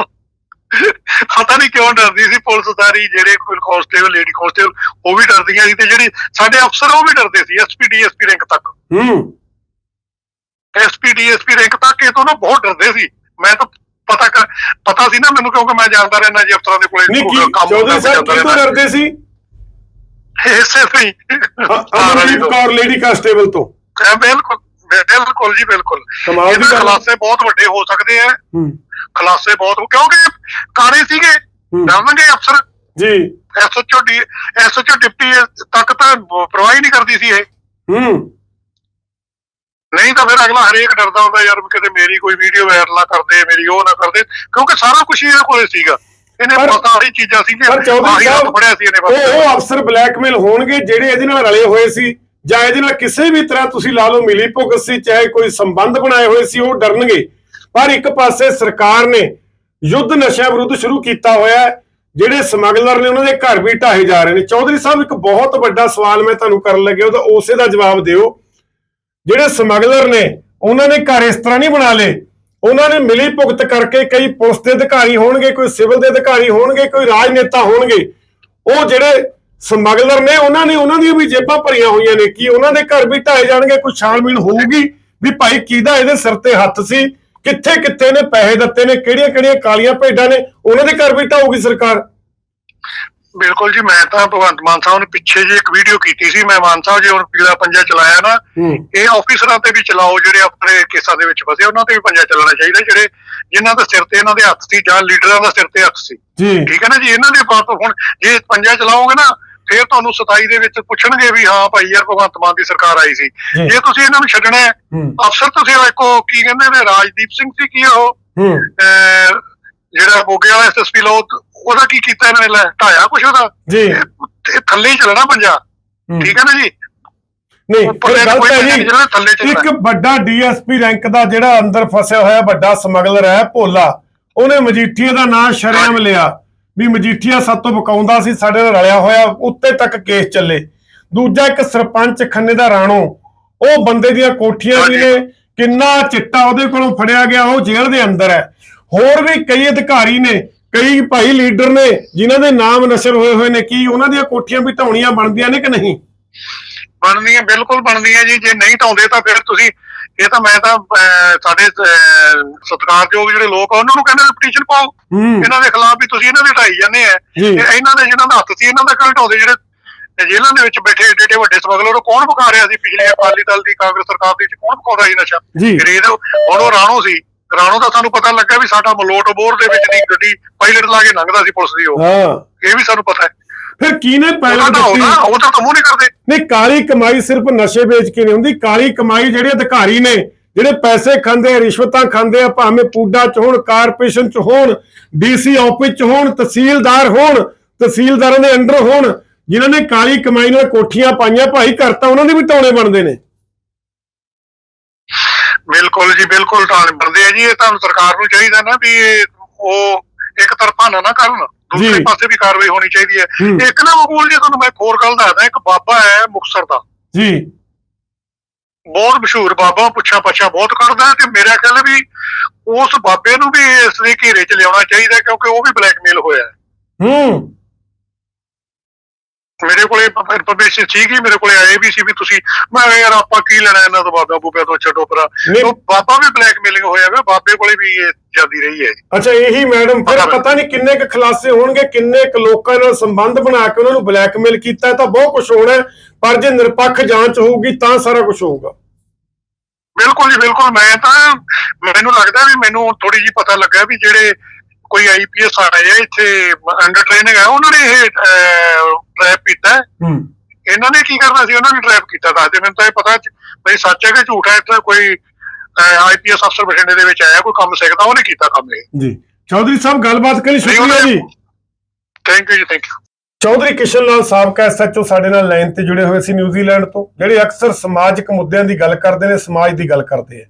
ਪਤਾ ਨਹੀਂ ਕਿਉਂ ਡਰਦੀ ਸੀ ਪੁਲਿਸ ਸਾਰੀ ਜਿਹੜੇ ਕੋਈ ਕਾਂਸਟੇਬਲ ਲੇਡੀ ਕਾਂਸਟੇਬਲ ਉਹ ਵੀ ਡਰਦੀਆਂ ਸੀ ਤੇ ਜਿਹੜੀ ਸਾਡੇ ਅਫਸਰ ਉਹ ਵੀ ਡਰਦੇ ਸੀ ਐਸਪੀ ਡੀਐਸਪੀ ਰੈਂਕ ਤੱਕ। ਹੂੰ। ਐਸਪੀ ਡੀਐਸਪੀ ਰੈਂਕ ਤੱਕ ਇਹ ਤੋਂ ਨਾ ਬਹੁਤ ਡਰਦੇ ਸੀ। ਮੈਂ ਤਾਂ ਪਤਾ ਕਰ ਪਤਾ ਸੀ ਨਾ ਮੈਨੂੰ ਕਿਉਂਕਿ ਮੈਂ ਜਾਂਦਾ ਰਹਿਣਾ ਜੀ ਅਫਸਰਾਂ ਦੇ ਕੋਲੇ ਕੰਮ ਚੌਧਰੀ ਸਾਹਿਬ ਕਿਉਂ। ਡਰਦੇ ਸੀ? ਇਸੇ ਤੋਂ ਹੀ। ਅਮਨਦੀਪ ਕੌਰ ਲੇਡੀ ਕਾਂਸਟੇਬਲ ਤੋਂ। ਬਿਲਕੁਲ। ਬਿਲਕੁਲ ਜੀ ਬਿਲਕੁਲ। ਕਮਾਲ ਦੀ ਇਹਦੇ ਗੱਲ ਹੈ। ਖਲਾਸੇ ਬਹੁਤ ਵੱਡੇ ਹੋ ਸਕਦੇ ਆ। ਹੂੰ। ਖਲਾਸੇ ਬਹੁਤ ਕਿਉਂਕਿ ਕਾਰੇ ਸੀਗੇ। ਡਰਨਗੇ ਅਫਸਰ। ਜੀ। ਐਸਐਚਓ ਡੀ ਐਸਐਚਓ ਡਿਪਟੀ ਤੱਕ ਤਾਂ ਪਰਵਾਹ ਨਹੀਂ ਕਰਦੀ ਸੀ ਇਹ। ਹੂੰ। ਨਹੀਂ ਤਾਂ ਫਿਰ ਅਗਲਾ ਹਰੇਕ ਡਰਦਾ ਹੁੰਦਾ ਯਾਰ ਕਿਤੇ ਮੇਰੀ ਕੋਈ ਵੀਡੀਓ ਵਾਇਰਲ ਨਾ ਕਰਦੇ ਮੇਰੀ ਉਹ ਨਾ ਕਰਦੇ ਕਿਉਂਕਿ ਸਾਰਾ ਕੁਝ ਇਹਦੇ ਕੋਲੇ ਸੀਗਾ। ਇਹਨੇ ਪਤਾ ਸਾਰੀ ਚੀਜ਼ਾਂ ਸੀਗੀਆਂ ਪਰ ਚੌਧਰੀ ਆਹੀ ਸਾਹਿਬ ਫੜਿਆ ਸੀ ਇਹਨੇ ਉਹ ਅਫਸਰ ਬਲੈਕਮੇਲ ਹੋਣਗੇ ਜਿਹੜੇ ਇਹਦੇ ਨਾਲ ਰਲੇ ਹੋਏ ਸੀ। ਜਾਂ ਇਹਦੇ ਨਾਲ ਕਿਸੇ ਵੀ ਤਰ੍ਹਾਂ ਤੁਸੀਂ ਲਾ ਲਓ ਮਿਲੀ ਭੁਗਤ ਸੀ, ਚਾਹੇ ਕੋਈ ਸੰਬੰਧ ਬਣਾਏ ਹੋਏ ਸੀ, ਉਹ ਡਰਨਗੇ। ਪਰ ਇੱਕ ਪਾਸੇ ਸਰਕਾਰ ਨੇ ਯੁੱਧ ਨਸ਼ਿਆਂ ਵਿਰੁੱਧ ਸ਼ੁਰੂ ਕੀਤਾ ਹੋਇਆ ਹੈ, ਜਿਹੜੇ ਸਮਗਲਰ ਨੇ ਉਹਨਾਂ ਦੇ ਘਰ ਵੀ ਢਾਏ ਜਾ ਰਹੇ ਨੇ। ਚੌਧਰੀ ਸਾਹਿਬ, ਇੱਕ ਬਹੁਤ ਵੱਡਾ ਸਵਾਲ ਮੈਂ ਤੁਹਾਨੂੰ ਕਰਨ ਲੱਗਿਆ, ਉਹਦਾ ਉਸੇ ਦਾ ਜਵਾਬ ਦਿਓ। ਜਿਹੜੇ ਸਮਗਲਰ ਨੇ, ਉਹਨਾਂ ਨੇ ਘਰ ਇਸ ਤਰ੍ਹਾਂ ਨਹੀਂ ਬਣਾ ਲਏ। ਉਹਨਾਂ ਨੇ ਮਿਲੀ ਭੁਗਤ ਕਰਕੇ ਕਈ ਪੁਲਿਸ ਦੇ ਅਧਿਕਾਰੀ ਹੋਣਗੇ, ਕੋਈ ਸਿਵਲ ਦੇ ਅਧਿਕਾਰੀ ਹੋਣਗੇ, ਕੋਈ ਰਾਜਨੇਤਾ ਹੋਣਗੇ। ਉਹ ਜਿਹੜੇ ਸਮਗਲਰ ਨੇ ਉਹਨਾਂ ਨੇ ਉਹਨਾਂ ਦੀਆਂ ਵੀ ਜੇਬਾਂ ਭਰੀਆਂ ਹੋਈਆਂ ਨੇ। ਕੀ ਉਹਨਾਂ ਦੇ ਘਰ ਵੀ ਢਾਏ ਜਾਣਗੇ ਕੋਈ ਛਾਣਬੀਣ ਹੋਊਗੀ? ਵੀ ਭਾਈ ਕਿਹਦਾ ਇਹਦੇ ਸਿਰ ਤੇ ਹੱਥ ਸੀ? ਕਿੱਥੇ ਕਿੱਥੇ ਨੇ ਪੈਸੇ ਦਿੱਤੇ ਨੇ? ਕਿਹੜੀਆਂ ਕਿਹੜੀਆਂ ਕਾਲੀਆਂ ਭੇਡਾਂ ਨੇ? ਉਹਨਾਂ ਦੇ ਘਰ ਵੀ ਢਾਊਗੀ ਸਰਕਾਰ? ਬਿਲਕੁਲ ਜੀ ਮੈਂ ਤਾਂ ਭਗਵੰਤ ਮਾਨ ਸਾਹਿਬ ਨੇ ਪਿੱਛੇ ਜੇ ਇੱਕ ਵੀਡੀਓ ਕੀਤੀ ਸੀ। ਮੈਂ ਮਾਨ ਸਾਹਿਬ ਜੀ ਹੁਣ ਪੀਲਾ ਪੰਜਾ ਚਲਾਇਆ ਨਾ ਇਹ ਆਫੀਸਰਾਂ ਤੇ ਵੀ ਚਲਾਓ ਜਿਹੜੇ ਆਪਣੇ ਕੇਸਾਂ ਦੇ ਵਿੱਚ ਫਸੇ ਉਹਨਾਂ ਤੇ ਵੀ ਪੰਜਾ ਚੱਲਣਾ ਚਾਹੀਦਾ ਜਿਹੜੇ ਜਿਨ੍ਹਾਂ ਦੇ ਸਿਰ ਤੇ ਇਹਨਾਂ ਦੇ ਹੱਥ ਸੀ ਜਾਂ ਲੀਡਰਾਂ ਦਾ ਸਿਰ ਤੇ ਹੱਥ ਸੀ। ਠੀਕ ਹੈ ਨਾ ਜੀ? ਇਹਨਾਂ ਦੇ ਬਾਤ ਹੁਣ ਜੇ ਪੰਜਾ ਚਲਾਓਗੇ ਨਾ ਫਿਰ ਤੁਹਾਨੂੰ 27 ਦੇ ਵਿੱਚ ਪੁੱਛਣਗੇ ਵੀ ਹਾਂ ਭਾਈ ਯਾਰ ਭਗਵੰਤ ਮਾਨ ਦੀ ਸਰਕਾਰ ਆਈ ਸੀ। ਜੀ। ਤੁਸੀਂ ਇਹਨਾਂ ਨੂੰ ਛੱਡਣਾ ਹੈ ਅਫਸਰ ਤੁਸੀਂ ਵੇਖੋ ਕੀ ਕਹਿੰਦੇ ਨੇ ਰਾਜਦੀਪ ਸਿੰਘ ਸੀ ਕੀ ਉਹ? ਜਿਹੜਾ ਮੋਗੇ ਵਾਲਾ ਐਸਐਸਪੀ ਲੋ ਉਹਦਾ ਕੀ ਕੀਤਾ ਇਹਨਾਂ ਨੇ ਲੈ ਢਾਇਆ ਕੁਛ ਉਹਦਾ? ਜੀ। ਥੱਲੇ ਹੀ ਚੱਲਣਾ ਪੰਜਾ। ਹੂੰ। ਠੀਕ ਹੈ ਨਾ ਜੀ? ਨਹੀਂ ਜੀ ਇੱਕ ਵੱਡਾ ਡੀਐਸਪੀ ਰੈਂਕ ਦਾ ਜਿਹੜਾ ਅੰਦਰ ਫਸਿਆ ਹੋਇਆ ਵੱਡਾ ਸਮਗਲਰ ਹੈ ਭੋਲਾ ਉਹਨੇ ਮਜੀਠੀਆ ਦਾ ਨਾਂ ਸ਼ਰੇਆਮ ਲਿਆ। ਵੀ ਮਜੀਠੀਆ ਸਭ ਬਕਾਉਂਦਾ ਸੀ, ਸਾਡੇ ਨਾਲ ਰਲਿਆ ਹੋਇਆ, ਉੱਤੇ ਤੱਕ ਕੇਸ ਚੱਲੇ। ਦੂਜਾ ਇੱਕ ਸਰਪੰਚ ਖੰਨੇ ਦਾ ਰਾਣੋ, ਉਹ ਬੰਦੇ ਦੀਆਂ ਕੋਠੀਆਂ ਵੀ ਨੇ, ਕਿੰਨਾ ਚਿੱਟਾ ਉਹਦੇ ਕੋਲੋਂ ਫੜਿਆ ਗਿਆ, ਉਹ ਜੇਲ੍ਹ ਦੇ ਅੰਦਰ ਹੈ। ਹੋਰ ਵੀ ਕਈ ਅਧਿਕਾਰੀ ਨੇ, ਕਈ ਭਾਈ ਲੀਡਰ ਨੇ, ਜਿਨ੍ਹਾਂ ਦੇ ਨਾਮ ਨਸ਼ਰ ਹੋਏ ਹੋਏ ਨੇ, ਕੀ ਉਹਨਾਂ ਦੀਆਂ ਕੋਠੀਆਂ ਵੀ ਢਾਉਣੀਆਂ ਬਣਦੀਆਂ ਨੇ ਕਿ ਨਹੀਂ? ਬਣਦੀਆਂ, ਬਿਲਕੁਲ ਬਣਦੀਆਂ ਜੀ, ਜੇ ਨਹੀਂ ਢਾਉਂਦੇ ਤਾਂ ਫਿਰ ਤੁਸੀਂ ਇਹ ਤਾਂ ਮੈਂ ਤਾਂ ਸਾਡੇ ਸਤਿਕਾਰਯੋਗ ਜਿਹੜੇ ਲੋਕ ਆ ਉਹਨਾਂ ਨੂੰ ਕਹਿੰਦੇ ਪਟੀਸ਼ਨ ਪਾਓ। ਇਹਨਾਂ ਦੇ ਖਿਲਾਫ ਵੀ ਤੁਸੀਂ ਇਹਨਾਂ ਦੇ ਢਾਈ ਜਾਂਦੇ ਆ। ਇਹ ਇਹਨਾਂ ਦੇ ਜਿਹਨਾਂ ਦਾ ਹੱਥ ਸੀ ਇਹਨਾਂ ਦਾ ਢਾਉਂਦੇ ਜਿਹੜੇ ਜੇਲ੍ਹਾਂ ਦੇ ਵਿੱਚ ਬੈਠੇ ਏਡੇ ਏਡੇ ਵੱਡੇ ਸਮਗਲਰ ਉਹ ਕੌਣ ਪਕਾ ਰਿਹਾ ਸੀ ਪਿਛਲੇ ਅਕਾਲੀ ਦਲ ਦੀ ਕਾਂਗਰਸ ਸਰਕਾਰ ਦੀ ਵਿੱਚ ਕੌਣ ਪਕਾਉਂਦਾ ਸੀ ਨਸ਼ਾ? ਇਹਦੇ ਹੁਣ ਉਹ ਰਾਣੋ ਸੀ। ਰਾਣੋ ਦਾ ਸਾਨੂੰ ਪਤਾ ਲੱਗਾ ਵੀ ਸਾਡਾ ਮਲੋਟ ਬੋਰ ਦੇ ਵਿੱਚ ਦੀ ਗੱਡੀ ਪਾਇਲਟ ਲਾ ਕੇ ਲੰਘਦਾ ਸੀ ਪੁਲਿਸ ਦੀ ਉਹ। ਹਾਂ। ਇਹ ਵੀ ਸਾਨੂੰ ਪਤਾ ਹੈ। ਫਿਰ ਕਿਹਨੇ ਪਹਿਲਾਂ ਉਹਨਾਂ ਦਾ ਦਿੱਤੀ? ਉਹ ਤਾਂ ਮੂੰਹ ਨਹੀਂ ਕਰਦੇ। ਨਹੀਂ ਕਾਲੀ ਕਮਾਈ ਸਿਰਫ ਨਸ਼ੇ ਵੇਚ ਕੇ ਨਹੀਂ ਹੁੰਦੀ। ਕਾਲੀ ਕਮਾਈ ਜਿਹੜੇ ਅਧਿਕਾਰੀ ਨੇ ਜਿਹੜੇ ਪੈਸੇ ਖਾਂਦੇ ਆ ਰਿਸ਼ਵਤਾਂ ਖਾਂਦੇ ਆ ਭਾਵੇਂ ਪੂਡਾ ਚ ਹੋਣ ਕਾਰਪੋਰੇਸ਼ਨ ਚ ਹੋਣ ਡੀਸੀ ਆਫਿਸ ਚ ਹੋਣ ਤਹਿਸੀਲਦਾਰ ਹੋਣ ਤਹਿਸੀਲਦਾਰਾਂ ਦੇ ਅੰਡਰ ਹੋਣ ਜਿਨ੍ਹਾਂ ਨੇ ਕਾਲੀ ਕਮਾਈ ਨਾਲ ਕੋਠੀਆਂ ਪਾਈਆਂ ਭਾਈ ਘਰ ਤਾਂ ਉਹਨਾਂ ਦੇ ਵੀ ਟਾਉਣੇ ਬਣਦੇ ਨੇ। ਬਿਲਕੁਲ ਜੀ ਬਿਲਕੁਲ ਟਾਣ ਬਣਦੇ ਆ ਜੀ। ਇਹ ਤਾਂ ਸਰਕਾਰ ਨੂੰ ਚਾਹੀਦਾ ਨਾ ਵੀ ਉਹ ਇੱਕ ਤਰਫਾ ਨਾ ਨਾ ਕਰਨ। ਦੂਸਰੇ। ਪਾਸੇ ਵੀ ਕਾਰਵਾਈ ਹੋਣੀ ਚਾਹੀਦੀ ਹੈ। ਇੱਕ ਨਾ ਮਕਬੂਲ ਜੀ ਤੁਹਾਨੂੰ ਮੈਂ ਇੱਕ ਹੋਰ ਗੱਲ ਦੱਸਦਾ ਇੱਕ ਬਾਬਾ ਹੈ ਮੁਕਤਸਰ ਦਾ। ਜੀ। ਬਹੁਤ ਮਸ਼ਹੂਰ ਬਾਬਾ ਪੁੱਛਾ ਪਛਾ ਬਹੁਤ ਕਰਦਾ ਤੇ ਮੇਰਾ ਖਿਆਲ ਵੀ ਉਸ ਬਾਬੇ ਨੂੰ ਵੀ ਇਸ ਦੇ ਘੇਰੇ 'ਚ ਲਿਆਉਣਾ ਚਾਹੀਦਾ ਕਿਉਂਕਿ ਉਹ ਵੀ ਬਲੈਕਮੇਲ ਹੋਇਆ ਹੈ। ਹੂੰ। ਮੇਰੇ ਕੋਲੇ ਇਨਫੋਰਮੇਸ਼ਨ ਸੀਗੀ ਮੇਰੇ ਕੋਲੇ ਆਏ ਵੀ ਸੀ ਵੀ ਤੁਸੀਂ ਮੈਂ ਕਿਹਾ ਯਾਰ ਆਪਾਂ ਕੀ ਲੈਣਾ ਇਹਨਾਂ ਤੋਂ ਬਾਬਾ ਬੂਬਿਆਂ ਤੋਂ ਛੱਡੋ ਪਰਾ। ਉਹ ਬਾਬਾ ਵੀ ਬਲੈਕਮੇਲਿੰਗ ਹੋਇਆ ਵਾ ਬਾਬੇ ਕੋਲੇ ਵੀ ਇਹ ਜਾਂਦੀ ਰਹੀ ਹੈ। ਅੱਛਾ ਇਹੀ ਮੈਡਮ ਫਿਰ ਪਤਾ ਨਹੀਂ ਕਿੰਨੇ ਕੁ ਖਲਾਸੇ ਹੋਣਗੇ ਕਿੰਨੇ ਕੁ ਲੋਕਾਂ ਨਾਲ ਸੰਬੰਧ ਬਣਾ ਕੇ ਉਹਨਾਂ ਨੂੰ ਬਲੈਕਮੇਲ ਕੀਤਾ ਤਾਂ ਬਹੁਤ ਕੁਝ ਹੋਣਾ ਪਰ ਜੇ ਨਿਰਪੱਖ ਜਾਂਚ ਹੋਊਗੀ ਤਾਂ ਸਾਰਾ ਕੁਝ ਹੋਊਗਾ। ਬਿਲਕੁਲ ਜੀ ਬਿਲਕੁਲ ਮੈਂ ਤਾਂ ਮੈਨੂੰ ਲੱਗਦਾ ਵੀ ਮੈਨੂੰ ਥੋੜੀ ਜੀ ਪਤਾ ਲੱਗਾ ਵੀ ਜਿਹੜੇ ਕੋਈ ਆਈਪੀਐਸ ਆਏ ਆ ਇੱਥੇ ਅੰਡਰ ਟ੍ਰੇਨਿੰਗ ਹੈ ਉਹਨਾਂ ਨੇ ਇਹ ਟ੍ਰੈਪ ਕੀਤਾ ਇਹਨਾਂ ਨੇ ਕੀ ਕਰਨਾ ਸੀ? ਉਹਨਾਂ ਨੇ ਟ੍ਰੈਪ ਕੀਤਾ ਦੱਸਦੇ ਮੈਨੂੰ ਤਾਂ ਇਹ ਪਤਾ ਨਹੀਂ ਸੱਚ ਹੈ ਕਿ ਝੂਠ ਹੈ? ਇੱਥੇ ਕੋਈ ਆਈਪੀਐਸ ਅਫਸਰ ਬਠਿੰਡੇ ਦੇ ਵਿੱਚ ਆਇਆ ਕੋਈ ਕੰਮ ਸਿੱਖਦਾ ਉਹਨੇ ਕੀਤਾ ਕੰਮ ਇਹ। ਜੀ। ਚੌਧਰੀ ਸਾਹਿਬ ਗੱਲਬਾਤ ਕਰੀ ਸ਼ੁਕਰੀਆ ਜੀ। ਥੈਂਕ ਯੂ ਜੀ ਥੈਂਕ ਯੂ ਚੌਧਰੀ ਕਿਸ਼ਨ ਲਾਲ ਸਾਬਕਾ ਐਸਐਚਓ ਸਾਡੇ ਨਾਲ ਲਾਈਨ ਤੇ ਜੁੜੇ ਹੋਏ ਸੀ ਨਿਊਜ਼ੀਲੈਂਡ ਤੋਂ ਜਿਹੜੇ ਅਕਸਰ ਸਮਾਜਿਕ ਮੁੱਦਿਆਂ ਦੀ ਗੱਲ ਕਰਦੇ ਨੇ ਸਮਾਜ ਦੀ ਗੱਲ ਕਰਦੇ ਆ।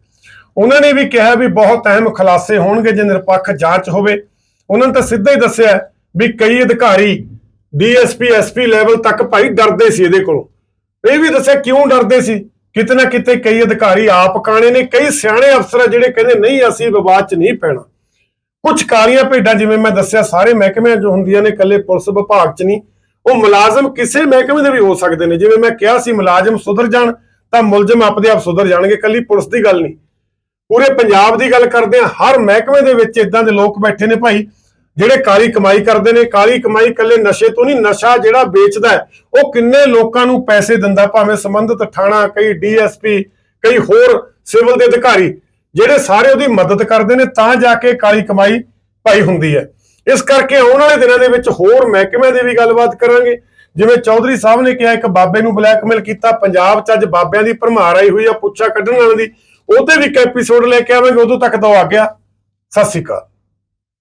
ਉਹਨਾਂ ਨੇ ਵੀ ਕਿਹਾ ਵੀ ਬਹੁਤ ਅਹਿਮ ਖੁਲਾਸੇ ਹੋਣਗੇ ਜੇ ਨਿਰਪੱਖ ਜਾਂਚ ਹੋਵੇ। ਉਹਨਾਂ ਨੇ ਤਾਂ ਸਿੱਧਾ ਹੀ ਦੱਸਿਆ ਵੀ ਕਈ ਅਧਿਕਾਰੀ ਡੀਐਸਪੀ, ਐਸਪੀ ਲੈਵਲ ਤੱਕ ਭਾਈ ਡਰਦੇ ਸੀ ਇਹਦੇ ਕੋਲੋਂ। ਇਹ ਵੀ ਦੱਸਿਆ ਕਿਉਂ ਡਰਦੇ ਸੀ? ਕਿਤੇ ਨਾ ਕਿਤੇ ਕਈ ਅਧਿਕਾਰੀ ਆਪ ਕਾਣੇ ਨੇ, ਕਈ ਸਿਆਣੇ ਅਫਸਰ ਜਿਹੜੇ ਕਹਿੰਦੇ, ਨਹੀਂ, ਅਸੀਂ ਵਿਵਾਦ 'ਚ ਨਹੀਂ ਪੈਣਾ। ਕੁਝ ਕਾਲੀਆਂ ਭੇਡਾਂ, ਜਿਵੇਂ ਮੈਂ ਦੱਸਿਆ, ਸਾਰੇ ਮਹਿਕਮਿਆਂ ਚ ਹੁੰਦੀਆਂ ਨੇ, ਇਕੱਲੇ ਪੁਲਿਸ ਵਿਭਾਗ 'ਚ ਨਹੀਂ। ਉਹ ਮੁਲਾਜ਼ਮ ਕਿਸੇ ਮਹਿਕਮੇ ਦੇ ਵੀ ਹੋ ਸਕਦੇ ਨੇ। ਜਿਵੇਂ ਮੈਂ ਕਿਹਾ ਸੀ, ਮੁਲਾਜ਼ਮ ਸੁਧਰ ਜਾਣ, ਤਾਂ ਮੁਲਜ਼ਮ ਆਪਦੇ ਆਪ ਸੁਧਰ ਜਾਣਗੇ, ਇਕੱਲੀ ਪੁਲਿਸ ਦੀ ਗੱਲ ਨਹੀਂ। ਪੂਰੇ ਪੰਜਾਬ ਦੀ ਗੱਲ ਕਰਦੇ ਆ ਹਰ ਮਹਿਕਮੇ ਦੇ ਵਿੱਚ ਇਦਾਂ ਦੇ ਲੋਕ ਬੈਠੇ ਨੇ ਭਾਈ। ਜਿਹੜੇ ਕਾਲੀ ਕਮਾਈ ਕਰਦੇ ਨੇ, ਕਾਲੀ ਕਮਾਈ ਇਕੱਲੇ ਨਸ਼ੇ ਤੋਂ ਨਹੀਂ, ਨਸ਼ਾ ਜਿਹੜਾ ਵੇਚਦਾ ਉਹ ਕਿੰਨੇ ਲੋਕਾਂ ਨੂੰ ਪੈਸੇ ਦਿੰਦਾ, ਭਾਵੇਂ ਸੰਬੰਧਿਤ ਥਾਣਾ, ਕਈ ਡੀਐਸਪੀ, ਕਈ ਹੋਰ ਸਿਵਲ ਦੇ ਅਧਿਕਾਰੀ, ਜਿਹੜੇ ਸਾਰੇ ਉਹਦੀ ਮਦਦ ਕਰਦੇ ਨੇ, ਤਾਂ ਜਾ ਕੇ ਕਾਲੀ ਕਮਾਈ ਭਾਈ ਹੁੰਦੀ ਹੈ। ਇਸ ਕਰਕੇ ਆਉਣ ਵਾਲੇ ਦਿਨਾਂ ਦੇ ਵਿੱਚ ਹੋਰ ਮਹਿਕਮਿਆਂ ਦੀ ਵੀ ਗੱਲਬਾਤ ਕਰਾਂਗੇ। ਜਿਵੇਂ ਚੌਧਰੀ ਸਾਹਿਬ ਨੇ ਕਿਹਾ, ਇੱਕ ਬਾਬੇ ਨੂੰ ਬਲੈਕਮੇਲ ਕੀਤਾ, ਪੰਜਾਬ 'ਚ ਅੱਜ ਬਾਬਿਆਂ ਦੀ ਭਰਮਾਰ ਆਈ ਹੋਈ ਆ ਪੁੱਛਾ ਕੱਢਣ ਵਾਲਿਆਂ ਦੀ। ਉਹਦੇ ਵੀ ਇੱਕ ਐਪੀਸੋਡ ਲੈ ਕੇ ਆਵਾਂਗੇ, ਉਦੋਂ ਤੱਕ ਦੋ ਆ ਗਿਆ। ਸਤਿ ਸ਼੍ਰੀ ਅਕਾਲ।